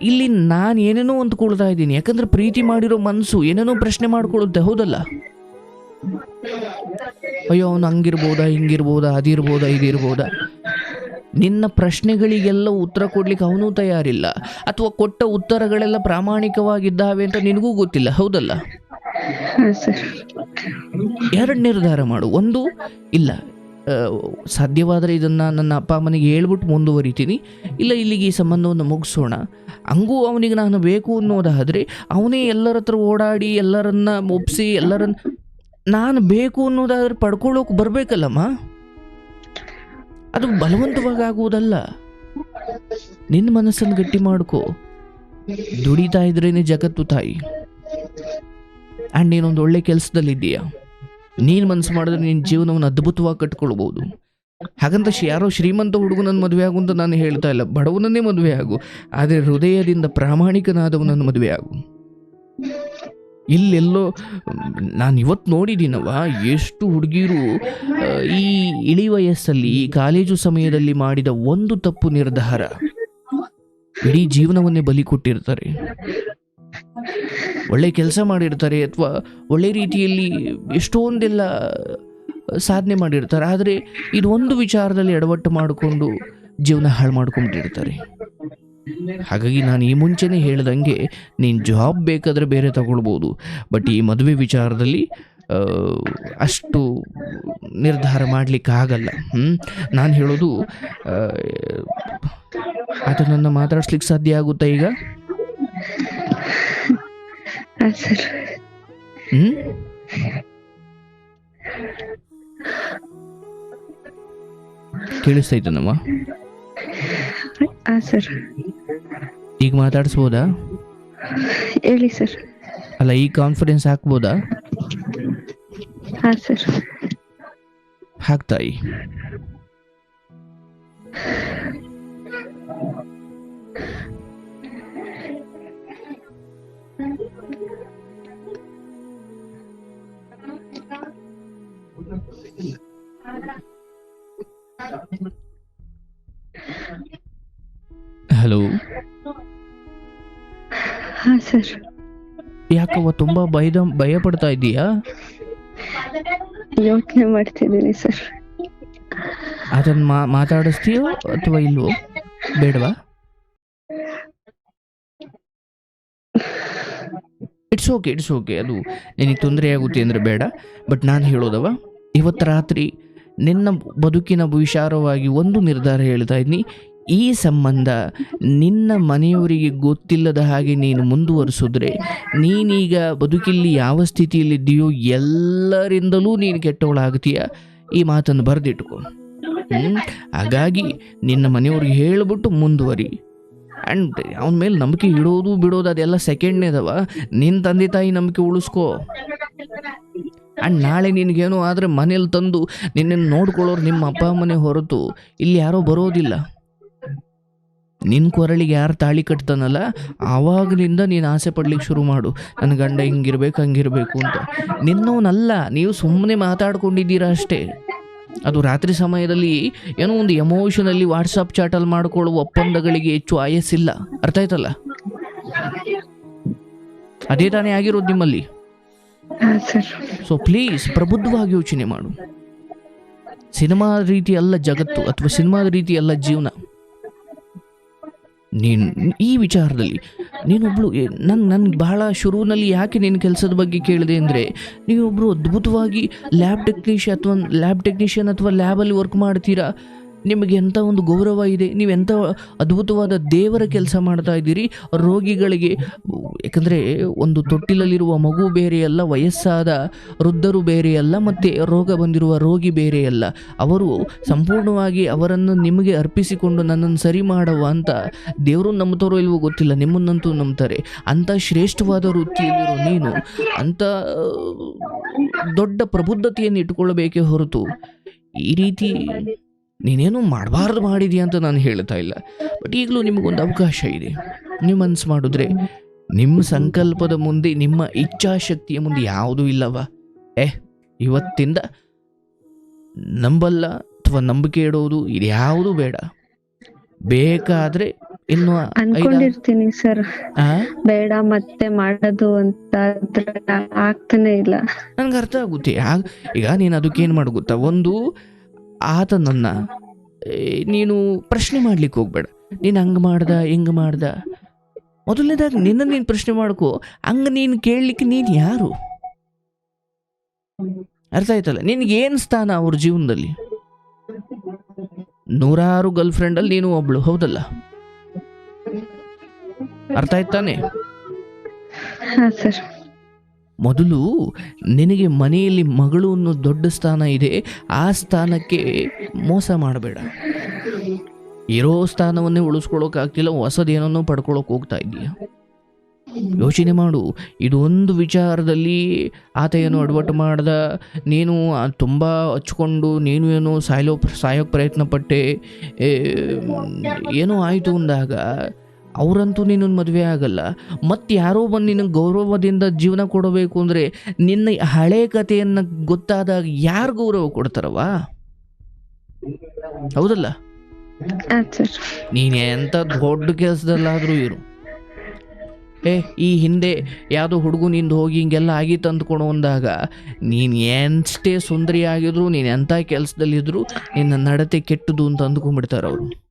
ಇಲ್ಲಿ ನಾನು ಏನೇನೋ ಅಂದ್ಕೊಳ್ತಾ ಇದ್ದೀನಿ. ಯಾಕಂದ್ರೆ ಪ್ರೀತಿ ಮಾಡಿರೋ ಮನಸ್ಸು ಏನೇನೋ ಪ್ರಶ್ನೆ ಮಾಡ್ಕೊಳ್ಳುತ್ತೆ, ಹೌದಲ್ಲ? ಅಯ್ಯೋ, ಅವನು ಹಂಗಿರ್ಬೋದಾ, ಹಿಂಗಿರ್ಬೋದಾ, ಅದಿರ್ಬೋದಾ, ಇದಿರ್ಬೋದಾ? ನಿನ್ನ ಪ್ರಶ್ನೆಗಳಿಗೆಲ್ಲ ಉತ್ತರ ಕೊಡ್ಲಿಕ್ಕೆ ಅವನೂ ತಯಾರಿಲ್ಲ. ಅಥವಾ ಕೊಟ್ಟ ಉತ್ತರಗಳೆಲ್ಲ ಪ್ರಾಮಾಣಿಕವಾಗಿದ್ದಾವೆ ಅಂತ ನಿನಗೂ ಗೊತ್ತಿಲ್ಲ ಹೌದಲ್ಲ? ಎರಡು ನಿರ್ಧಾರ ಮಾಡು. ಒಂದು ಇಲ್ಲ ಸಾಧ್ಯವಾದರೆ ಇದನ್ನು ನನ್ನ ಅಪ್ಪ ಅಮ್ಮನಿಗೆ ಹೇಳ್ಬಿಟ್ಟು ಮುಂದುವರಿತೀನಿ. ಇಲ್ಲ ಇಲ್ಲಿಗೆ ಈ ಸಂಬಂಧವನ್ನು ಮುಗಿಸೋಣ. ಹಂಗೂ ಅವನಿಗೆ ನಾನು ಬೇಕು ಅನ್ನೋದಾದರೆ ಅವನೇ ಎಲ್ಲರ ಹತ್ರ ಓಡಾಡಿ ಎಲ್ಲರನ್ನ ಒಪ್ಪಿಸಿ ಎಲ್ಲರನ್ನ ನಾನು ಬೇಕು ಅನ್ನೋದಾದ್ರೆ ಪಡ್ಕೊಳ್ಳೋಕೆ ಬರಬೇಕಲ್ಲಮ್ಮ? ಅದು ಬಲವಂತವಾಗಿ ಆಗುವುದಲ್ಲ ನಿನ್ನ ಮನಸ್ಸನ್ನು ಗಟ್ಟಿ ಮಾಡ್ಕೋ. ದುಡಿತಾ ಇದ್ರೇನೆ ಜಗತ್ತು ತಾಯಿ. ಆ್ಯಂಡ್ ನೀನೊಂದು ಒಳ್ಳೆ ಕೆಲಸದಲ್ಲಿದ್ದೀಯಾ? ನೀನು ಮನಸ್ಸು ಮಾಡಿದ್ರೆ ನಿನ್ನ ಜೀವನವನ್ನು ಅದ್ಭುತವಾಗಿ ಕಟ್ಕೊಳ್ಬೋದು. ಹಾಗಂತ ಯಾರೋ ಶ್ರೀಮಂತ ಹುಡುಗನನ್ನು ಮದುವೆ ಆಗು ಅಂತ ನಾನು ಹೇಳ್ತಾ ಇಲ್ಲ. ಬಡವನನ್ನೇ ಮದುವೆ ಆಗು. ಆದರೆ ಹೃದಯದಿಂದ ಪ್ರಾಮಾಣಿಕನಾದವನನ್ನು ಮದುವೆ ಆಗು. ಇಲ್ಲೆಲ್ಲೋ, ನಾನು ಇವತ್ತು ನೋಡಿದ್ದೀನವ ಎಷ್ಟು ಹುಡುಗಿರು ಈ ಇಳಿ ವಯಸ್ಸಲ್ಲಿ ಕಾಲೇಜು ಸಮಯದಲ್ಲಿ ಮಾಡಿದ ಒಂದು ತಪ್ಪು ನಿರ್ಧಾರ. ಇಡೀ ಜೀವನವನ್ನೇ ಬಲಿ ಕೊಟ್ಟಿರ್ತಾರೆ. ಒಳ್ಳೆ ಕೆಲಸ ಮಾಡಿರ್ತಾರೆ ಅಥವಾ ಒಳ್ಳೆ ರೀತಿಯಲ್ಲಿ ಎಷ್ಟೊಂದೆಲ್ಲ ಸಾಧನೆ ಮಾಡಿರ್ತಾರೆ. ಆದರೆ, ಇದೊಂದು ವಿಚಾರದಲ್ಲಿ ಎಡವಟ್ಟು ಮಾಡಿಕೊಂಡು ಜೀವನ ಹಾಳು ಮಾಡ್ಕೊಂಡ್ಬಿಟ್ಟಿರ್ತಾರೆ ಹಾಗಾಗಿ ನಾನು ಈ ಮುಂಚೆನೇ ಹೇಳ್ದಂಗೆ ನೀನು ಜಾಬ್ ಬೇಕಾದರೆ ಬೇರೆ ತಗೊಳ್ಬೋದು. ಬಟ್ ಈ ಮದುವೆ ವಿಚಾರದಲ್ಲಿ ಅಷ್ಟು ನಿರ್ಧಾರ ಮಾಡಲಿಕ್ಕೆ ಆಗಲ್ಲ. ನಾನು ಹೇಳೋದು ಅದು ನನ್ನ ಮಾತಾಡ್ಸ್ಲಿಕ್ಕೆ ಸಾಧ್ಯ ಆಗುತ್ತಾ ಈಗ? ಹ್ಞೂ ಕೇಳಿಸ್ತೈತನಮ್ಮ ಸರ್ ಈಗ ಮಾತಾಡಿಸ್ಬೋದಾ? ಹೇಳಿ ಸರ್ ಅಲ್ಲ ಈ ಕಾನ್ಫಿಡೆನ್ಸ್ ಹಾಕ್ಬೋದಾ? ಹಾ ಸರ್ ಹಾಕ್ತಾಯಿ. ಹಲೋ. ಹಾ ಸರ್. ಯಾಕವ್ವ ತುಂಬಾ ಭಯದ ಭಯ ಪಡ್ತಾ ಇದ್ದೀಯಾ ಯೋಚನೆ ಮಾಡ್ತಿದ್ದೀನಿ ಸರ್. ಅದನ್ನ ಮಾ ಮಾತಾಡಿಸ್ತೀಯೋ ಅಥವಾ ಇಲ್ವೋ? ಬೇಡವಾ? ಇಟ್ಸ್ ಓಕೆ ಇಟ್ಸ್ ಓಕೆ ಅದು ನಿನಗೆ ತೊಂದರೆ ಆಗುತ್ತೆ ಅಂದ್ರೆ ಬೇಡ ಬಟ್ ನಾನು ಹೇಳೋದವ ಇವತ್ತು ರಾತ್ರಿ ನಿನ್ನ ಬದುಕಿನ ವಿಚಾರವಾಗಿ ಒಂದು ನಿರ್ಧಾರ ಹೇಳ್ತಾ ಇದ್ದೀನಿ ಈ ಸಂಬಂಧ ನಿನ್ನ ಮನೆಯವರಿಗೆ ಗೊತ್ತಿಲ್ಲದ ಹಾಗೆ ನೀನು ಮುಂದುವರಿಸಿದ್ರೆ, ನೀನೀಗ ಬದುಕಿಲ್ಲಿ ಯಾವ ಸ್ಥಿತಿಯಲ್ಲಿದ್ದೀಯೋ ಎಲ್ಲರಿಂದಲೂ ನೀನು ಕೆಟ್ಟವಳಾಗ್ತೀಯ ಈ ಮಾತನ್ನು ಬರೆದಿಟ್ಕೊ? ಹಾಗಾಗಿ ನಿನ್ನ ಮನೆಯವ್ರಿಗೆ ಹೇಳಿಬಿಟ್ಟು ಮುಂದುವರಿ. ಆ್ಯಂಡ್ ಅವನ ಮೇಲೆ ನಂಬಿಕೆ ಇಡೋದು ಬಿಡೋದು ಅದೆಲ್ಲ ಸೆಕೆಂಡ್ನೇದವ. ನಿನ್ನ ತಂದೆ ತಾಯಿ ನಂಬಿಕೆ ಉಳಿಸ್ಕೋ. ಆ್ಯಂಡ್ ನಾಳೆ ನಿನಗೇನೋ ಆದರೆ ಮನೇಲಿ ತಂದು ನಿನ್ನನ್ನು ನೋಡ್ಕೊಳ್ಳೋರು ನಿಮ್ಮ ಅಪ್ಪ ಅಮ್ಮನೇ ಹೊರತು ಇಲ್ಲಿ ಯಾರೋ ಬರೋದಿಲ್ಲ. ನಿನ್ನ ಕೊರಳಿಗೆ ಯಾರು ತಾಳಿ ಕಟ್ತಾನಲ್ಲ ಆವಾಗಲಿಂದ ನೀನು ಆಸೆ ಪಡ್ಲಿಕ್ಕೆ ಶುರು ಮಾಡು. ನನ್ನ ಗಂಡ ಹಿಂಗಿರ್ಬೇಕು ಹಂಗಿರಬೇಕು ಅಂತ. ನಿನ್ನವನಲ್ಲ ನೀವು ಸುಮ್ಮನೆ ಮಾತಾಡ್ಕೊಂಡಿದ್ದೀರಾ ಅಷ್ಟೇ. ಅದು ರಾತ್ರಿ ಸಮಯದಲ್ಲಿ ಏನೋ ಒಂದು ಎಮೋಷನಲ್ಲಿ ವಾಟ್ಸಪ್ ಚಾಟಲ್ಲಿ ಮಾಡಿಕೊಳ್ಳುವ ಒಪ್ಪಂದಗಳಿಗೆ ಹೆಚ್ಚು ಆಯಸ್ಸಿಲ್ಲ. ಅರ್ಥ ಆಯ್ತಲ್ಲ? ಅದೇ ತಾನೇ ಆಗಿರೋದು ನಿಮ್ಮಲ್ಲಿ? ಸೊ ಪ್ಲೀಸ್ ಪ್ರಬುದ್ಧವಾಗಿ ಯೋಚನೆ ಮಾಡು. ಸಿನಿಮಾ ರೀತಿ ಅಲ್ಲ ಜಗತ್ತು ಅಥವಾ ಸಿನಿಮಾದ ರೀತಿ ಅಲ್ಲ ಜೀವನ. ನೀನು ಈ ವಿಚಾರದಲ್ಲಿ ನೀನೊಬ್ಳು ನನ್ನ ನನ್ಗೆ ಬಹಳ ಶುರುವಿನಲ್ಲಿ ಯಾಕೆ ನಿನ್ನ ಕೆಲಸದ ಬಗ್ಗೆ ಕೇಳಿದೆ ಅಂದರೆ ನೀವೊಬ್ಬರು ಅದ್ಭುತವಾಗಿ ಲ್ಯಾಬ್ ಟೆಕ್ನಿಷಿಯನ್ ಅಥವಾ, ಲ್ಯಾಬ್ ಟೆಕ್ನಿಷಿಯನ್ ಅಥವಾ ಲ್ಯಾಬಲ್ಲಿ ವರ್ಕ್ ಮಾಡ್ತೀರಾ? ನಿಮಗೆ ಎಂಥ ಒಂದು ಗೌರವ ಇದೆ? ನೀವು ಎಂಥ ಅದ್ಭುತವಾದ ದೇವರ ಕೆಲಸ ಮಾಡ್ತಾ ಇದ್ದೀರಿ? ರೋಗಿಗಳಿಗೆ, ಯಾಕಂದರೆ ಒಂದು ತೊಟ್ಟಿಲಲ್ಲಿರುವ ಮಗು ಬೇರೆಯಲ್ಲ ವಯಸ್ಸಾದ ವೃದ್ಧರು ಬೇರೆಯಲ್ಲ ಮತ್ತು ರೋಗ ಬಂದಿರುವ ರೋಗಿ ಬೇರೆಯಲ್ಲ ಅವರು ಸಂಪೂರ್ಣವಾಗಿ ಅವರನ್ನು ನಿಮಗೆ ಅರ್ಪಿಸಿಕೊಂಡು ನನ್ನನ್ನು ಸರಿ ಮಾಡುವ ಅಂತ ದೇವರು ನಂಬ್ತಾರೋ ಇಲ್ವೋ ಗೊತ್ತಿಲ್ಲ, ನಿಮ್ಮನ್ನಂತೂ ನಂಬ್ತಾರೆ. ಅಂಥ ಶ್ರೇಷ್ಠವಾದ ವೃತ್ತಿಯಲ್ಲಿರೋ ನೀನು ಅಂಥ ದೊಡ್ಡ ಪ್ರಬುದ್ಧತೆಯನ್ನು ಇಟ್ಟುಕೊಳ್ಳಬೇಕೇ ಹೊರತು ಈ ರೀತಿ ನೀನೇನು ಮಾಡಬಾರ್ದು ಮಾಡಿದೀಯ ಅಂತ ನಾನು ಹೇಳ್ತಾ ಇಲ್ಲ. ಬಟ್ ಈಗಲೂ ನಿಮಗೊಂದು ಅವಕಾಶ ಇದೆ. ನೀವು ಮನಸ್ಸು ಮಾಡಿದ್ರೆ ನಿಮ್ಮ ಸಂಕಲ್ಪದ ಮುಂದೆ ನಿಮ್ಮ ಇಚ್ಛಾಶಕ್ತಿಯ ಮುಂದೆ ಯಾವುದೂ ಇಲ್ಲವ? ಏ ಇವತ್ತಿಂದ ನಂಬಲ್ಲ ಅಥವಾ ನಂಬಿಕೆ ಇಡೋದು ಇದು ಯಾವುದೂ ಬೇಡ. ಬೇಕಾದ್ರೆ ಇನ್ನು ಅನ್ಕೊಂಡಿರ್ತೀನಿ ಸರ್? ಬೇಡ ಮತ್ತೆ ಮಾಡೋದು ಅಂತ ಆಗ್ತಾನೆ ಇಲ್ಲ. ನನ್ಗೆ ಅರ್ಥ ಆಗುತ್ತೆ. ಆಗ- ಈಗ ನೀನು ಅದಕ್ಕೇನು ಮಾಡು ಗೊತ್ತಾ? ಒಂದು ಆತನನ್ನು ನೀನು ಪ್ರಶ್ನೆ ಮಾಡ್ಲಿಕ್ಕೆ ಹೋಗ್ಬೇಡ. ನೀನು ಹಂಗೆ ಮಾಡ್ದ, ಹಿಂಗೆ ಮಾಡ್ದ. ಮೊದಲನೇದಾಗಿ ನಿನ್ನ ನೀನು ಪ್ರಶ್ನೆ ಮಾಡ್ಕೋ. ಹಂಗೆ ನೀನು ಕೇಳಲಿಕ್ಕೆ ನೀನು ಯಾರು? ಅರ್ಥ ಆಯ್ತಲ್ಲ? ನಿನಗೇನು ಸ್ಥಾನ ಅವ್ರ ಜೀವನದಲ್ಲಿ? ನೂರಾರು ಗರ್ಲ್ ಫ್ರೆಂಡಲ್ಲಿ ನೀನು ಒಬ್ಳು, ಹೌದಲ್ಲ? ಅರ್ಥ ಆಯ್ತಾನೆ ಮೊದಲು ನಿನಗೆ ಮನೆಯಲ್ಲಿ ಮಗಳು ಅನ್ನೋ ದೊಡ್ಡ ಸ್ಥಾನ ಇದೆ, ಆ ಸ್ಥಾನಕ್ಕೆ ಮೋಸ ಮಾಡಬೇಡ. ಇರೋ ಸ್ಥಾನವನ್ನೇ ಉಳಿಸ್ಕೊಳ್ಳೋಕ್ಕಾಗ್ತಿಲ್ಲ ಹೊಸದೇನೋ ಪಡ್ಕೊಳ್ಳೋಕೆ ಹೋಗ್ತಾ ಇದೀಯ ಯೋಚನೆ ಮಾಡು ಇದೊಂದು ವಿಚಾರದಲ್ಲಿ ಆತ ಏನು ಅಡ್ವಟ್ಟು ಮಾಡ್ದ, ನೀನು ತುಂಬ ಹಚ್ಕೊಂಡು, ನೀನು ಏನೋ ಸಾಯಲೋ ಸಾಯೋಕ್ಕೆ ಪ್ರಯತ್ನ ಪಟ್ಟೆ ಏನೋ ಆಯಿತು ಅಂದಾಗ ಅವರಂತೂ ನಿನ್ನ ಮದುವೆ ಆಗಲ್ಲ. ಮತ್ತು ಯಾರೋ ಬಂದು ನಿನಗೆ ಗೌರವದಿಂದ ಜೀವನ ಕೊಡಬೇಕು ಅಂದರೆ ನಿನ್ನ ಹಳೆ ಕಥೆಯನ್ನು ಗೊತ್ತಾದಾಗ ಯಾರು ಗೌರವ ಕೊಡ್ತಾರವ ಹೌದಲ್ಲ? ನೀನು ಎಂಥ ದೊಡ್ಡ ಕೆಲಸದಲ್ಲಾದರೂ ಇರು. ಏ ಈ ಹಿಂದೆ ಯಾವುದೋ ಹುಡುಗನಿಂದ ಹೋಗಿ ಹಿಂಗೆಲ್ಲ ಆಗಿ ಅಂದ್ಕೊಂಡು ಅಂದಾಗ ನೀನು ಎಷ್ಟೇ ಸುಂದರಿ ಆಗಿದ್ರು ನೀನು ಎಂಥ ಕೆಲಸದಲ್ಲಿದ್ದರೂ ನಿನ್ನ ನಡತೆ ಕೆಟ್ಟದು ಅಂತ ಅಂದ್ಕೊಂಡ್ಬಿಡ್ತಾರೆ ಅವರು.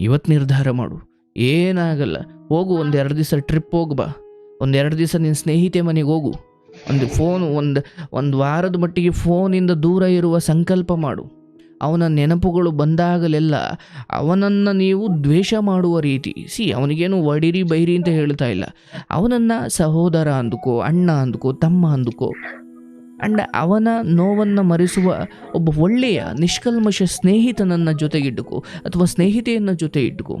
ಇವತ್ತು ನಿರ್ಧಾರ ಮಾಡು. ಏನಾಗಲ್ಲ. ಹೋಗು ಒಂದೆರಡು ದಿವಸ ಟ್ರಿಪ್ ಹೋಗು ಬಾ. ಒಂದೆರಡು ದಿವಸ ನಿನ್ನ ಸ್ನೇಹಿತೆ ಮನೆಗೆ ಹೋಗು. ಒಂದು ಫೋನ್ ಒಂದು ಒಂದು ವಾರದ ಮಟ್ಟಿಗೆ ಫೋನಿಂದ ದೂರ ಇರುವ ಸಂಕಲ್ಪ ಮಾಡು. ಅವನ ನೆನಪುಗಳು ಬಂದಾಗಲೆಲ್ಲ ಅವನನ್ನು ನೀವು ದ್ವೇಷ ಮಾಡುವ ರೀತಿ. ಸಿ, ಅವನಿಗೇನು ಒಡಿರಿ ಬೈರಿ ಅಂತ ಹೇಳ್ತಾ ಇಲ್ಲ. ಅವನನ್ನು ಸಹೋದರ ಅಂದುಕೋ, ಅಣ್ಣ ಅಂದುಕೋ, ತಮ್ಮ ಅಂದುಕೋ. ಅಂಡ್ ಅವನ ನೋವನ್ನು ಮರೆಸುವ ಒಬ್ಬ ಒಳ್ಳೆಯ, ನಿಷ್ಕಲ್ಮಶ ಸ್ನೇಹಿತನನ್ನು ಜೊತೆಗಿಟ್ಟುಕೋ, ಅಥವಾ ಸ್ನೇಹಿತೆಯನ್ನು ಜೊತೆ ಇಟ್ಟುಕೋ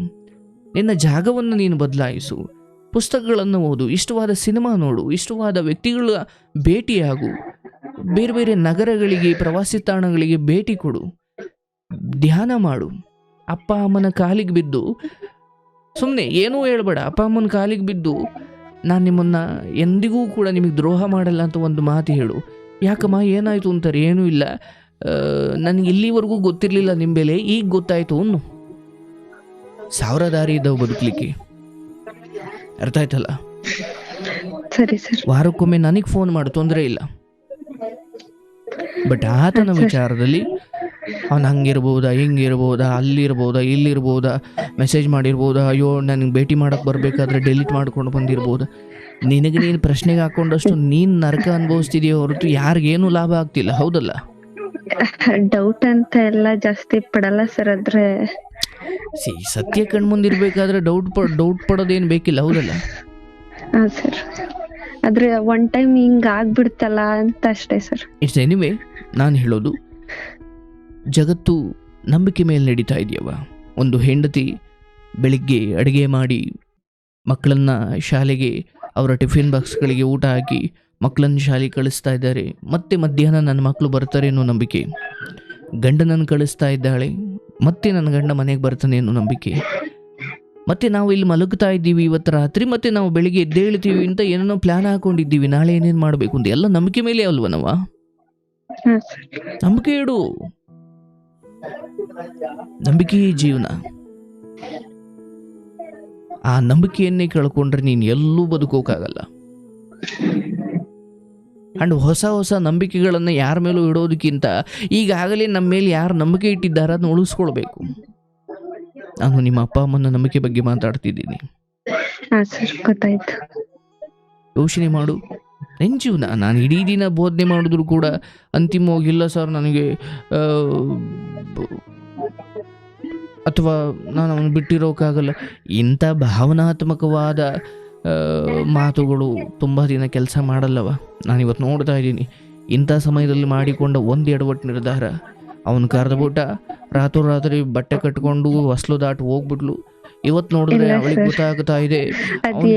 ನಿನ್ನ ಜಾಗವನ್ನು ನೀನು ಬದಲಾಯಿಸು. ಪುಸ್ತಕಗಳನ್ನು ಓದು, ಇಷ್ಟವಾದ ಸಿನಿಮಾ ನೋಡು, ಇಷ್ಟವಾದ ವ್ಯಕ್ತಿಗಳ ಭೇಟಿಯಾಗು. ಬೇರೆ ಬೇರೆ ನಗರಗಳಿಗೆ, ಪ್ರವಾಸಿ ತಾಣಗಳಿಗೆ ಭೇಟಿ ಕೊಡು. ಧ್ಯಾನ ಮಾಡು. ಅಪ್ಪ ಅಮ್ಮನ ಕಾಲಿಗೆ ಬಿದ್ದು ಸುಮ್ಮನೆ ಏನೂ ಹೇಳ್ಬೇಡ, ಅಪ್ಪ ಅಮ್ಮನ ಕಾಲಿಗೆ ಬಿದ್ದು, ನಾನು ನಿಮ್ಮನ್ನು ಎಂದಿಗೂ ಕೂಡ ನಿಮಗೆ ದ್ರೋಹ ಮಾಡಲ್ಲ ಅಂತ ಒಂದು ಮಾತು ಹೇಳು. ಯಾಕಮ್ಮ ಏನಾಯಿತು ಅಂತಾರೆ? ಏನೂ ಇಲ್ಲ. ನನಗೆ ಇಲ್ಲಿವರೆಗೂ ಗೊತ್ತಿರಲಿಲ್ಲ ನಿಮ್ಮ ಬೆಲೆ. ಈಗ ಗೊತ್ತಾಯಿತು ಅನ್ನು ಸಾವಿರ ದಾರಿ ಇದ್ದಾವೆ ಬದುಕಲಿಕ್ಕೆ. ಅರ್ಥ ಆಯ್ತಲ್ಲ? ಸರಿ ಸರ್. ವಾರಕ್ಕೊಮ್ಮೆ ನನಗೆ ಫೋನ್ ಮಾಡು ತೊಂದರೆ ಇಲ್ಲ. ಬಟ್ ಆತನ ವಿಚಾರದಲ್ಲಿ ಅವನು ಹಂಗಿರ್ಬೋದಾ ಹಿಂಗಿರ್ಬೋದಾ ಅಲ್ಲಿರ್ಬೋದಾ ಇಲ್ಲಿರ್ಬೋದಾ ಮೆಸೇಜ್ ಮಾಡಿರ್ಬೋದಾ ಅಯ್ಯೋ ನನಗೆ ಭೇಟಿ ಮಾಡಕ್ಕೆ ಬರಬೇಕಾದ್ರೆ ಡೆಲೀಟ್ ಮಾಡ್ಕೊಂಡು ಬಂದಿರ್ಬೋದಾ. ನಿನಗೆ ನೀನು ಪ್ರಶ್ನೆಗೆ ಹಾಕೊಂಡಷ್ಟು ನೀನ್ ನರಕ ಅನುಭವಿಸ್ತಿದೆಯೋ ಹೊರತು ಯಾರಿಗೇನು ಲಾಭ ಆಗ್ತಿಲ್ಲ ಹೌದಲ್ಲ? ಡೌಟ್ ಅಂತ ಎಲ್ಲ ಜಾಸ್ತಿ ಪಡಲ್ಲ ಸರ್ ಆದ್ರೆ ಸಿ ಸತ್ಯ ಕಣ್ಮುಂದಿರ್ಬೇಕಾದ್ರೆ ಡೌಟ್ ಡೌಟ್ ಪಡೋದೇನು ಬೇಕಿಲ್ಲ ಹೌದಲ್ಲ? ಹಾ ಸರ್ ಆದ್ರೆ ಒನ್ ಟೈಮ್ ಹಿಂಗ್ ಆಗ್ಬಿಡ್ತಲ್ಲ ಅಂತ ಅಷ್ಟೇ ಸರ್ ಇಟ್ಸ್ ಎನಿವೇ ನಾನು ಹೇಳೋದು ಜಗತ್ತು ನಂಬಿಕೆ ಮೇಲೆ ನಡೀತಾ ಇದೆಯವ ಒಂದು ಹೆಂಡತಿ ಬೆಳಿಗ್ಗೆ ಅಡುಗೆ ಮಾಡಿ ಮಕ್ಕಳನ್ನು ಶಾಲೆಗೆ ಅವರ ಟಿಫಿನ್ ಬಾಕ್ಸ್ಗಳಿಗೆ ಊಟ ಹಾಕಿ ಮಕ್ಕಳನ್ನು ಶಾಲೆಗೆ ಕಳಿಸ್ತಾ ಇದ್ದಾರೆ. ಮತ್ತೆ ಮಧ್ಯಾಹ್ನ ನನ್ನ ಮಕ್ಕಳು ಬರ್ತಾರೆ ಅನ್ನೋ ನಂಬಿಕೆ. ಗಂಡನನ್ನು ಕಳಿಸ್ತಾ ಇದ್ದಾಳೆ. ಮತ್ತೆ ನನ್ನ ಗಂಡ ಮನೆಗೆ ಬರ್ತಾನೆ ಅನ್ನೋ ನಂಬಿಕೆ. ಮತ್ತೆ ನಾವು ಇಲ್ಲಿ ಮಲಗ್ತಾ ಇದ್ದೀವಿ ಇವತ್ತು ರಾತ್ರಿ. ಮತ್ತೆ ನಾವು ಬೆಳಿಗ್ಗೆ ಎದ್ದೇಳ್ತೀವಿ ಅಂತ ಏನೇನೋ ಪ್ಲಾನ್ ಹಾಕೊಂಡಿದ್ದೀವಿ. ನಾಳೆ ಏನೇನು ಮಾಡಬೇಕು ಅಂತ. ಎಲ್ಲ ನಂಬಿಕೆ ಮೇಲೆ ಅಲ್ವನವ ನಾವ ನಂಬಿಕೆ ಇಡು ನಂಬಿಕೆಯೇ ಜೀವನ. ಆ ನಂಬಿಕೆಯನ್ನೇ ಕಳ್ಕೊಂಡ್ರೆ ನೀನು ಎಲ್ಲೂ ಬದುಕೋಕ್ಕಾಗಲ್ಲ. ಅಂಡ್ ಹೊಸ ಹೊಸ ನಂಬಿಕೆಗಳನ್ನು ಯಾರ ಮೇಲೂ ಇಡೋದಕ್ಕಿಂತ ಈಗಾಗಲೇ ನಮ್ಮ ಮೇಲೆ ಯಾರು ನಂಬಿಕೆ ಇಟ್ಟಿದ್ದಾರೆ ಅದನ್ನ ಉಳಿಸ್ಕೊಳ್ಬೇಕು. ನಾನು ನಿಮ್ಮ ಅಪ್ಪ ಅಮ್ಮನ ನಂಬಿಕೆ ಬಗ್ಗೆ ಮಾತಾಡ್ತಿದ್ದೀನಿ. ಯೋಚನೆ ಮಾಡು. ನನ್ನ ಜೀವನ ನಾನು ಇಡೀ ದಿನ ಬೋಧನೆ ಮಾಡಿದ್ರು ಕೂಡ ಅಂತಿಮವಾಗಿಲ್ಲ ಸರ್ ನನಗೆ ಅಥವಾ ನಾನು ಅವನು ಬಿಟ್ಟಿರೋಕ್ಕಾಗಲ್ಲ. ಇಂಥ ಭಾವನಾತ್ಮಕವಾದ ಮಾತುಗಳು ತುಂಬ ದಿನ ಕೆಲಸ ಮಾಡಲ್ಲವ? ನಾನು ಇವತ್ತು ನೋಡ್ತಾ ಇದ್ದೀನಿ. ಇಂಥ ಸಮಯದಲ್ಲಿ ಮಾಡಿಕೊಂಡ ಒಂದು ಎಡವಟ್ಟು ನಿರ್ಧಾರ. ಅವನು ಕರೆದ್ಬಿಟ್ಟ ರಾತ್ರೋರಾತ್ರಿ ಬಟ್ಟೆ ಕಟ್ಕೊಂಡು ಹೊಸ್ಲು ದಾಟಿ ಹೋಗ್ಬಿಟ್ಲು. ಇವತ್ತು ನೋಡಿದ್ರೆ ಅವಳಿಗೆ ಗೊತ್ತಾಗ್ತಾ ಇದೆ.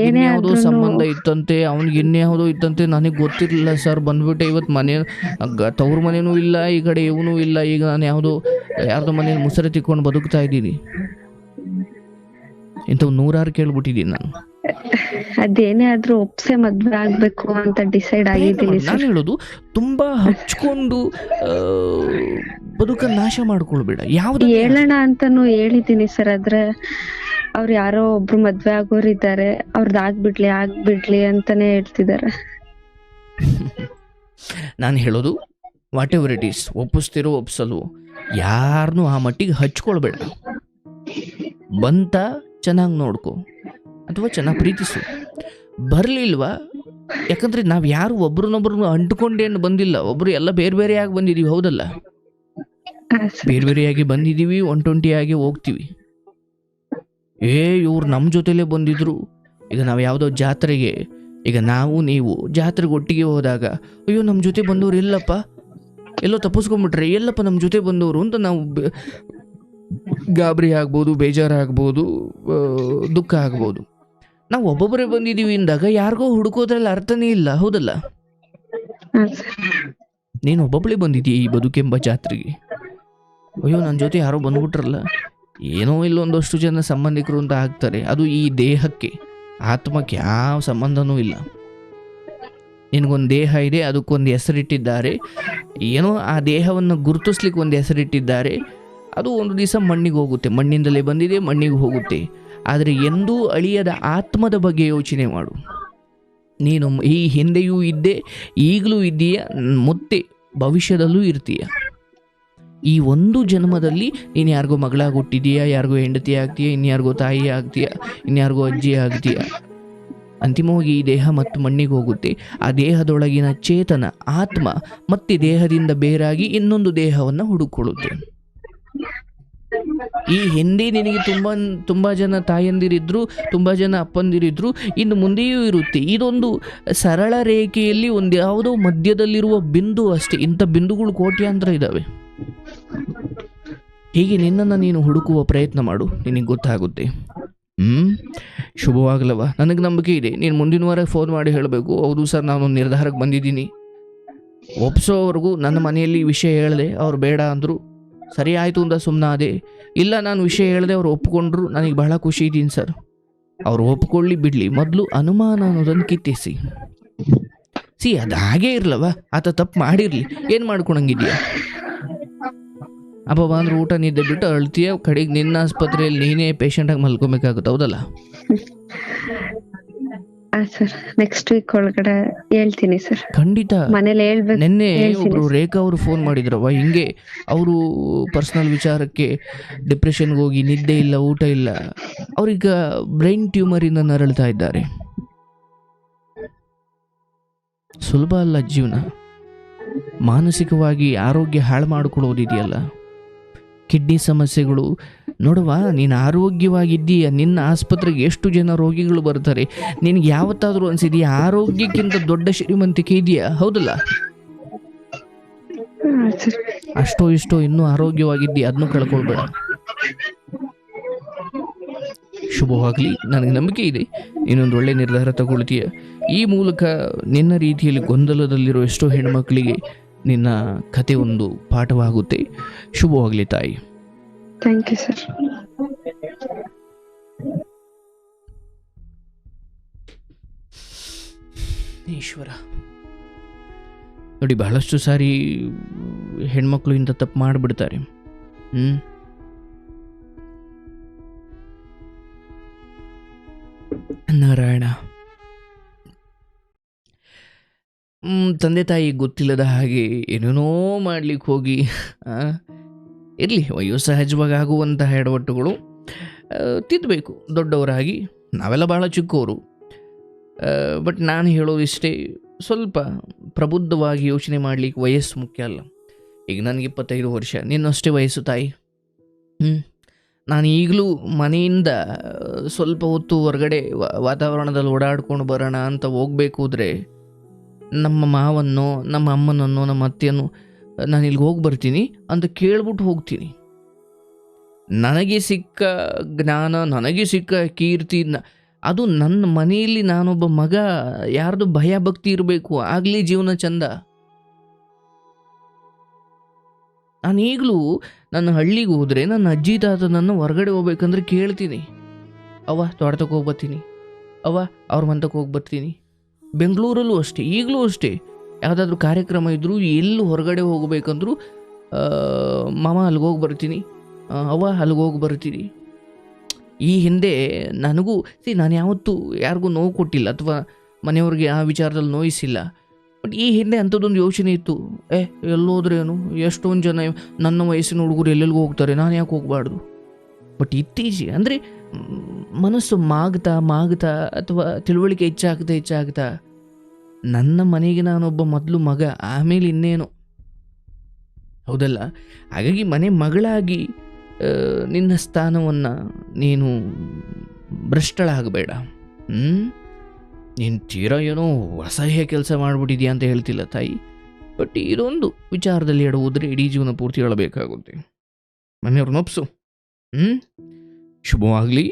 ಏನೇ ಸಂಬಂಧ ಇತ್ತಂತೆ ಅವ್ನಿಗೆ ಇನ್ಯಾವುದೋ ಇತ್ತಂತೆ ನನಗೆ ಗೊತ್ತಿರಲಿಲ್ಲ ಸರ್. ಬಂದ್ಬಿಟ್ಟೆ ಇವತ್ತು ಮನೆ ತವ್ರ ಮನೆನೂ ಇಲ್ಲ ಈ ಕಡೆ ಇವನು ಇಲ್ಲ. ಈಗ ನಾನು ಯಾವುದೋ ಯಾರ್ದೋ ಮನೇಲಿ ಮುಸರೆ ತಿಕ್ಕೊಂಡು ಬದುಕ್ತಾ ಇದ್ದೀನಿ. ಇಂಥವ್ ನೂರಾರು ಕೇಳ್ಬಿಟ್ಟಿದ್ದೀನಿ ನಾನು. ಅದೇನೇ ಆದ್ರೂ ಒಪ್ಸೆ ಮದ್ವೆ ಆಗ್ಬೇಕು ಅಂತ ಡಿಸೈಡ್ ಆಗಿದ್ದೀನಿ ನಾನು ಹೇಳೋದು ತುಂಬಾ ಹಚ್ಕೊಂಡು ಬದುಕ ಬದುಕನ್ನ ನಾಶ ಮಾಡ್ಕೊಳ್ಬೇಡ. ಯಾವ್ದು ಹೇಳೋಣ ಅಂತಾನು ಹೇಳಿದೀನಿ ಸರ್ ಆದ್ರೆ ಅವ್ರು ಯಾರೋ ಒಬ್ರು ಮದ್ವೆ ಆಗೋರ್ ಇದ್ದಾರೆ. ಅವ್ರದ್ದು ಆಗ್ಬಿಡ್ಲಿ ಆಗ್ಬಿಡ್ಲಿ ಅಂತಾನೆ ಹೇಳ್ತಿದಾರೆ ನಾನು ಹೇಳೋದು ವಾಟ್ ಎವರ್ ಇಟ್ ಈಸ್ ಒಪ್ಪಿಸ್ತಿರೋ ಒಪ್ಸಲು ಯಾರನ್ನೂ ಆ ಮಟ್ಟಿಗೆ ಹಚ್ಕೊಳ್ಬೇಡ. ಬಂತ ಚೆನ್ನಾಗಿ ನೋಡ್ಕೊ ಅಥವಾ ಚೆನ್ನಾಗಿ ಪ್ರೀತಿಸು. ಬರಲಿಲ್ವಾ? ಯಾಕಂದ್ರೆ ನಾವು ಯಾರು ಒಬ್ರನ್ನೊಬ್ರನ್ನ ಅಂಟ್ಕೊಂಡೇನು ಬಂದಿಲ್ಲ. ಒಬ್ರು ಎಲ್ಲ ಬೇರೆ ಬೇರೆಯಾಗಿ ಬಂದಿದ್ದೀವಿ ಹೌದಲ್ಲ? ಬೇರೆ ಬೇರೆಯಾಗಿ ಬಂದಿದ್ದೀವಿ ಒನ್ ಟ್ವೆಂಟಿಯಾಗಿ ಹೋಗ್ತೀವಿ. ಏ, ಇವ್ರು ನಮ್ಮ ಜೊತೆಲೇ ಬಂದಿದ್ರು. ಈಗ ನಾವು ಯಾವುದೋ ಜಾತ್ರೆಗೆ, ಈಗ ನಾವು, ನೀವು ಜಾತ್ರೆಗೆ ಒಟ್ಟಿಗೆ ಹೋದಾಗ, ಅಯ್ಯೋ ನಮ್ಮ ಜೊತೆ ಬಂದವ್ರು ಇಲ್ಲಪ್ಪ ಎಲ್ಲೋ ತಪ್ಪಿಸ್ಕೊಂಡ್ಬಿಟ್ರೆ ಎಲ್ಲಪ್ಪ ನಮ್ಮ ಜೊತೆ ಬಂದವರು ಅಂತ ನಾವು ಗಾಬರಿ ಆಗ್ಬೋದು, ಬೇಜಾರಾಗ್ಬೋದು ದುಃಖ ಆಗ್ಬೋದು. ನಾವು ಒಬ್ಬೊಬ್ಬರೇ ಬಂದಿದ್ದೀವಿ ಅಂದಾಗ ಯಾರಿಗೋ ಹುಡುಕೋದ್ರಲ್ಲಿ ಅರ್ಥನೇ ಇಲ್ಲ, ಹೌದಲ್ಲ? ನೀನು ಒಬ್ಬೊಬ್ಬಳೇ ಬಂದಿದ್ದೀಯ ಈ ಬದುಕೆಂಬ ಜಾತ್ರೆಗೆ? ಅಯ್ಯೋ ನನ್ನ ಜೊತೆ ಯಾರೋ ಬಂದ್ಬಿಟ್ರಲ್ಲ? ಏನೋ ಇಲ್ಲೊಂದಷ್ಟು ಜನ ಸಂಬಂಧಿಕರು ಅಂತ ಆಗ್ತಾರೆ. ಅದು ಈ ದೇಹಕ್ಕೆ, ಆತ್ಮಕ್ಕೆ ಯಾವ ಸಂಬಂಧನೂ ಇಲ್ಲ. ನಿನಗೊಂದು ದೇಹ ಇದೆ, ಅದಕ್ಕೊಂದು ಹೆಸರಿಟ್ಟಿದ್ದಾರೆ. ಏನೋ ಆ ದೇಹವನ್ನು ಗುರುತಿಸ್ಲಿಕ್ಕೆ ಒಂದು ಹೆಸರಿಟ್ಟಿದ್ದಾರೆ. ಅದು ಒಂದು ದಿವಸ ಮಣ್ಣಿಗೆ ಹೋಗುತ್ತೆ. ಮಣ್ಣಿಂದಲೇ ಬಂದಿದೆ, ಮಣ್ಣಿಗೆ ಹೋಗುತ್ತೆ. ಆದರೆ ಎಂದೂ ಅಳಿಯದ ಆತ್ಮದ ಬಗ್ಗೆ ಯೋಚನೆ ಮಾಡು. ನೀನು ಈ ಹಿಂದೆಯೂ ಇದ್ದೆ, ಈಗಲೂ ಇದ್ದೀಯ, ಮತ್ತೆ ಭವಿಷ್ಯದಲ್ಲೂ ಇರ್ತೀಯ? ಈ ಒಂದು ಜನ್ಮದಲ್ಲಿ ನೀನು ಯಾರಿಗೋ ಮಗಳಾಗಿ ಹುಟ್ಟಿದೀಯಾ ಯಾರಿಗೋ ಹೆಂಡತಿ ಆಗ್ತೀಯ ಇನ್ಯಾರಿಗೋ ತಾಯಿ ಆಗ್ತೀಯ ಇನ್ಯಾರಿಗೋ ಅಜ್ಜಿ ಆಗ್ತೀಯ? ಅಂತಿಮವಾಗಿ ಈ ದೇಹ ಮತ್ತು ಮಣ್ಣಿಗೆ ಹೋಗುತ್ತೆ. ಆ ದೇಹದೊಳಗಿನ ಚೇತನ, ಆತ್ಮ ಮತ್ತೆ ದೇಹದಿಂದ ಬೇರಾಗಿ ಇನ್ನೊಂದು ದೇಹವನ್ನು ಹುಡುಕೊಳ್ಳುತ್ತೆ. ಈ ಹಿಂದೆ ನಿನಗೆ ತುಂಬ ತುಂಬ ಜನ ತಾಯಂದಿರಿದ್ರು, ತುಂಬ ಜನ ಅಪ್ಪಂದಿರಿದ್ರು, ಇನ್ನು ಮುಂದೆಯೂ ಇರುತ್ತೆ. ಇದೊಂದು ಸರಳ ರೇಖೆಯಲ್ಲಿ ಒಂದು ಯಾವುದೋ ಮಧ್ಯದಲ್ಲಿರುವ ಬಿಂದು ಅಷ್ಟೇ. ಇಂಥ ಬಿಂದುಗಳು ಕೋಟ್ಯಾಂತರ ಇದ್ದಾವೆ ಹೀಗೆ ನಿನ್ನನ್ನು ನೀನು ಹುಡುಕುವ ಪ್ರಯತ್ನ ಮಾಡು. ನಿನಗೆ ಗೊತ್ತಾಗುತ್ತೆ. ಹ್ಞೂ ಶುಭವಾಗಲವ ನನಗೆ ನಂಬಿಕೆ ಇದೆ. ನೀನು ಮುಂದಿನ ವಾರ ಫೋನ್ ಮಾಡಿ ಹೇಳಬೇಕು. ಹೌದು ಸರ್ ನಾನು ನಿರ್ಧಾರಕ್ಕೆ ಬಂದಿದ್ದೀನಿ. ಒಪ್ಸೋವರೆಗೂ ನನ್ನ ಮನೆಯಲ್ಲಿ ವಿಷಯ ಹೇಳಿದೆ ಅವ್ರು ಬೇಡ ಅಂದರು. ಸರಿ ಆಯಿತು ಅಂತ ಸುಮ್ಮನಾದೆ ಇಲ್ಲ, ನಾನು ವಿಷಯ ಹೇಳಿದೆ ಅವ್ರು ಒಪ್ಕೊಂಡ್ರು. ನನಗೆ ಬಹಳ ಖುಷಿ ಇದ್ದೀನಿ ಸರ್ ಅವ್ರು ಒಪ್ಕೊಳ್ಳಿ ಬಿಡಲಿ. ಮೊದಲು ಅನುಮಾನ ಅನ್ನೋದನ್ನು ಕಿತ್ತಿಸಿ. ಸಿ ಅದು ಹಾಗೇ ಇರಲವ ಆತ ತಪ್ಪು ಮಾಡಿರಲಿ. ಏನು ಮಾಡ್ಕೊಳಂಗಿದ್ಯಾ? ಅಪ್ಪ ಅಂದ್ರೆ ಊಟ ನಿದ್ದೆ ಬಿಟ್ಟು ಅಳ್ತೀಯ ಕಡೆಗೆ ನಿನ್ನ ಆಸ್ಪತ್ರೆಯಲ್ಲಿ ನೀನೇ ಪೇಷಂಟಾಗಿ ಮಲ್ಕೊಬೇಕಾಗುತ್ತೆ ಹೌದಲ್ಲ? ಸರ್ ನೆಕ್ಸ್ಟ್ ವೀಕ್ ಒಳಗಡೆ ಹೇಳ್ತೀನಿ ಸರ್. ಖಂಡಿತ. ಮನೇಲಿ ಹೇಳ್ಬೇಕು ನಿನ್ನೆ ಒಬ್ರು ರೇಖಾ ಅವರು ಫೋನ್ ಮಾಡಿದ್ರವ ಹಿಂಗೆ ಅವರು ಪರ್ಸನಲ್ ವಿಚಾರಕ್ಕೆ ಡಿಪ್ರೆಷನ್ಗೆ ಹೋಗಿ ನಿದ್ದೆ ಇಲ್ಲ ಊಟ ಇಲ್ಲ ಅವ್ರೀಗ ಬ್ರೈನ್ ಟ್ಯೂಮರ್ ಇಂದ ನರಳ್ತಾ ಇದ್ದಾರೆ. ಸುಲಭ ಅಲ್ಲ ಜೀವನ. ಮಾನಸಿಕವಾಗಿ ಆರೋಗ್ಯ ಹಾಳು ಮಾಡಿಕೊಳ್ಳೋದಿದೆಯಲ್ಲ ಕಿಡ್ನಿ ಸಮಸ್ಯೆಗಳು. ನೋಡುವ, ನೀನು ಆರೋಗ್ಯವಾಗಿದ್ದೀಯ. ನಿನ್ನ ಆಸ್ಪತ್ರೆಗೆ ಎಷ್ಟು ಜನ ರೋಗಿಗಳು ಬರ್ತಾರೆ? ನಿನಗೆ ಯಾವತ್ತಾದರೂ ಅನಿಸಿದೆಯಾ? ಆರೋಗ್ಯಕ್ಕಿಂತ ದೊಡ್ಡ ಶ್ರೀಮಂತಿಕೆ ಇದೆಯಾ? ಹೌದಲ್ಲ? ಅಷ್ಟೋ ಇಷ್ಟೋ ಇನ್ನೂ ಆರೋಗ್ಯವಾಗಿದ್ದೀಯ. ಅದನ್ನು ಕಳ್ಕೊಳ್ಬೇಡ. ಶುಭವಾಗಲಿ ನನಗೆ ನಂಬಿಕೆ ಇದೆ. ಇನ್ನೊಂದು ಒಳ್ಳೆ ನಿರ್ಧಾರ ತಗೊಳ್ತೀಯ. ಈ ಮೂಲಕ ನಿನ್ನ ರೀತಿಯಲ್ಲಿ ಗೊಂದಲದಲ್ಲಿರೋ ಎಷ್ಟೋ ಹೆಣ್ಮಕ್ಳಿಗೆ ನಿನ್ನ ಕತೆ ಒಂದು ಪಾಠವಾಗುತ್ತೆ. ಶುಭವಾಗಲಿ ತಾಯಿ. Thank you sir Ishwara. ನೋಡಿ ಬಹಳಷ್ಟು ಸಾರಿ ಹೆಣ್ಮಕ್ಳು ಇಂಥ ತಪ್ಪು ಮಾಡಿಬಿಡ್ತಾರೆ. ಹ್ಞೂ ನಾರಾಯಣ ಹ್ಮ್, ತಂದೆ ತಾಯಿ ಗೊತ್ತಿಲ್ಲದ ಹಾಗೆ ಏನೇನೋ ಮಾಡ್ಲಿಕ್ಕೆ ಹೋಗಿ ಇರಲಿ ವಯೋಸಹಜವಾಗಿ ಆಗುವಂತಹ ಎಡವಟ್ಟುಗಳು ತಿದ್ದಬೇಕು ದೊಡ್ಡವರಾಗಿ. ನಾವೆಲ್ಲ ಭಾಳ ಚಿಕ್ಕವರು ಬಟ್ ನಾನು ಹೇಳೋದಿಷ್ಟೇ ಸ್ವಲ್ಪ ಪ್ರಬುದ್ಧವಾಗಿ ಯೋಚನೆ ಮಾಡಲಿಕ್ಕೆ ವಯಸ್ಸು ಮುಖ್ಯ ಅಲ್ಲ. ಈಗ ನನಗೆ ಇಪ್ಪತ್ತೈದು ವರ್ಷ, ನಿನ್ನಷ್ಟೇ ವಯಸ್ಸು ತಾಯಿ. ನಾನು ಈಗಲೂ ಮನೆಯಿಂದ ಸ್ವಲ್ಪ ಹೊತ್ತು ಹೊರಗಡೆ ವಾತಾವರಣದಲ್ಲಿ ಓಡಾಡ್ಕೊಂಡು ಬರೋಣ ಅಂತ ಹೋಗ್ಬೇಕು ಅಂದರೆ ನಮ್ಮ ಮಾವನ್ನೋ, ನಮ್ಮ ಅಮ್ಮನನ್ನೋ, ನಮ್ಮ ಅತ್ತೆಯನ್ನು ನಾನು ಇಲ್ಲಿಗೆ ಹೋಗಿ ಬರ್ತೀನಿ ಅಂತ ಕೇಳ್ಬಿಟ್ಟು ಹೋಗ್ತೀನಿ. ನನಗೆ ಸಿಕ್ಕ ಜ್ಞಾನ, ನನಗೆ ಸಿಕ್ಕ ಕೀರ್ತಿ ಅದು ನನ್ನ ಮನೆಯಲ್ಲಿ ನಾನೊಬ್ಬ ಮಗ, ಯಾರ್ದು ಭಯ ಭಕ್ತಿ ಇರಬೇಕು, ಆಗಲಿ ಜೀವನ ಚಂದ. ನಾನು ನನ್ನ ಹಳ್ಳಿಗೆ ಹೋದರೆ ನನ್ನ ಅಜ್ಜಿ ತಾತನನ್ನು ಹೊರಗಡೆ ಹೋಗ್ಬೇಕಂದ್ರೆ ಕೇಳ್ತೀನಿ. ಅವ್ವ ತೋಟಕ್ಕೆ ಹೋಗಿ ಬರ್ತೀನಿ. ಅವ್ವ ಅವ್ರ ಮಂತಕ್ಕೆ ಹೋಗಿ ಬರ್ತೀನಿ. ಬೆಂಗಳೂರಲ್ಲೂ ಅಷ್ಟೇ, ಈಗಲೂ ಅಷ್ಟೇ. ಯಾವುದಾದ್ರೂ ಕಾರ್ಯಕ್ರಮ ಇದ್ದರೂ ಎಲ್ಲಿ ಹೊರಗಡೆ ಹೋಗಬೇಕಂದ್ರೂ ಮಾಮ ಅಲ್ಲಿಗೆ ಹೋಗಿ ಬರ್ತೀನಿ ಅವ್ವ ಅಲ್ಲಿಗೆ ಹೋಗಿ ಬರ್ತೀನಿ. ಈ ಹಿಂದೆ ನನಗೂ, ಸಿ, ನಾನು ಯಾವತ್ತೂ ಯಾರಿಗೂ ನೋವು ಕೊಟ್ಟಿಲ್ಲ ಅಥವಾ ಮನೆಯವ್ರಿಗೆ ಆ ವಿಚಾರದಲ್ಲಿ ನೋಯಿಸಿಲ್ಲ. ಬಟ್ ಈ ಹಿಂದೆ ಅಂಥದ್ದೊಂದು ಯೋಚನೆ ಇತ್ತು, ಏ, ಎಲ್ಲೋದ್ರೇನು? ಎಷ್ಟೊಂದು ಜನ ನನ್ನ ವಯಸ್ಸಿನ ಹುಡುಗರು ಎಲ್ಲೆಲ್ಲಿಗೂ ಹೋಗ್ತಾರೆ, ನಾನು ಯಾಕೆ ಹೋಗಬಾರ್ದು? ಬಟ್ ಇತ್ತೀಚೆಗೆ, ಅಂದರೆ ಮನಸ್ಸು ಮಾಗ್ತಾ ಮಾಗ್ತಾ ಅಥವಾ ತಿಳುವಳಿಕೆ ಹೆಚ್ಚಾಗ್ತಾ ಹೆಚ್ಚಾಗ್ತಾ, ನನ್ನ ಮನೆಗೆ ನಾನೊಬ್ಬ ಮೊದಲು ಮಗ, ಆಮೇಲೆ ಇನ್ನೇನು? ಹೌದಲ್ಲ? ಹಾಗಾಗಿ ಮನೆ ಮಗಳಾಗಿ ನಿನ್ನ ಸ್ಥಾನವನ್ನು ನೀನು ಭ್ರಷ್ಟಳಾಗಬೇಡ. ಹ್ಞೂ ನೀನು ತೀರಾ ಏನೋ ಅಸಹ್ಯ ಕೆಲಸ ಮಾಡಿಬಿಟ್ಟಿದ್ಯಾ ಅಂತ ಹೇಳ್ತಿಲ್ಲ ತಾಯಿ. ಬಟ್ ಇದೊಂದು ವಿಚಾರದಲ್ಲಿ ಎಡವುದ್ರೆ ಇಡೀ ಜೀವನ ಪೂರ್ತಿ ಹೇಳಬೇಕಾಗುತ್ತೆ ಮನೆಯವ್ರನ್ನ ಒಪ್ಸು. ಹ್ಞೂ ಶುಭವಾಗಲಿ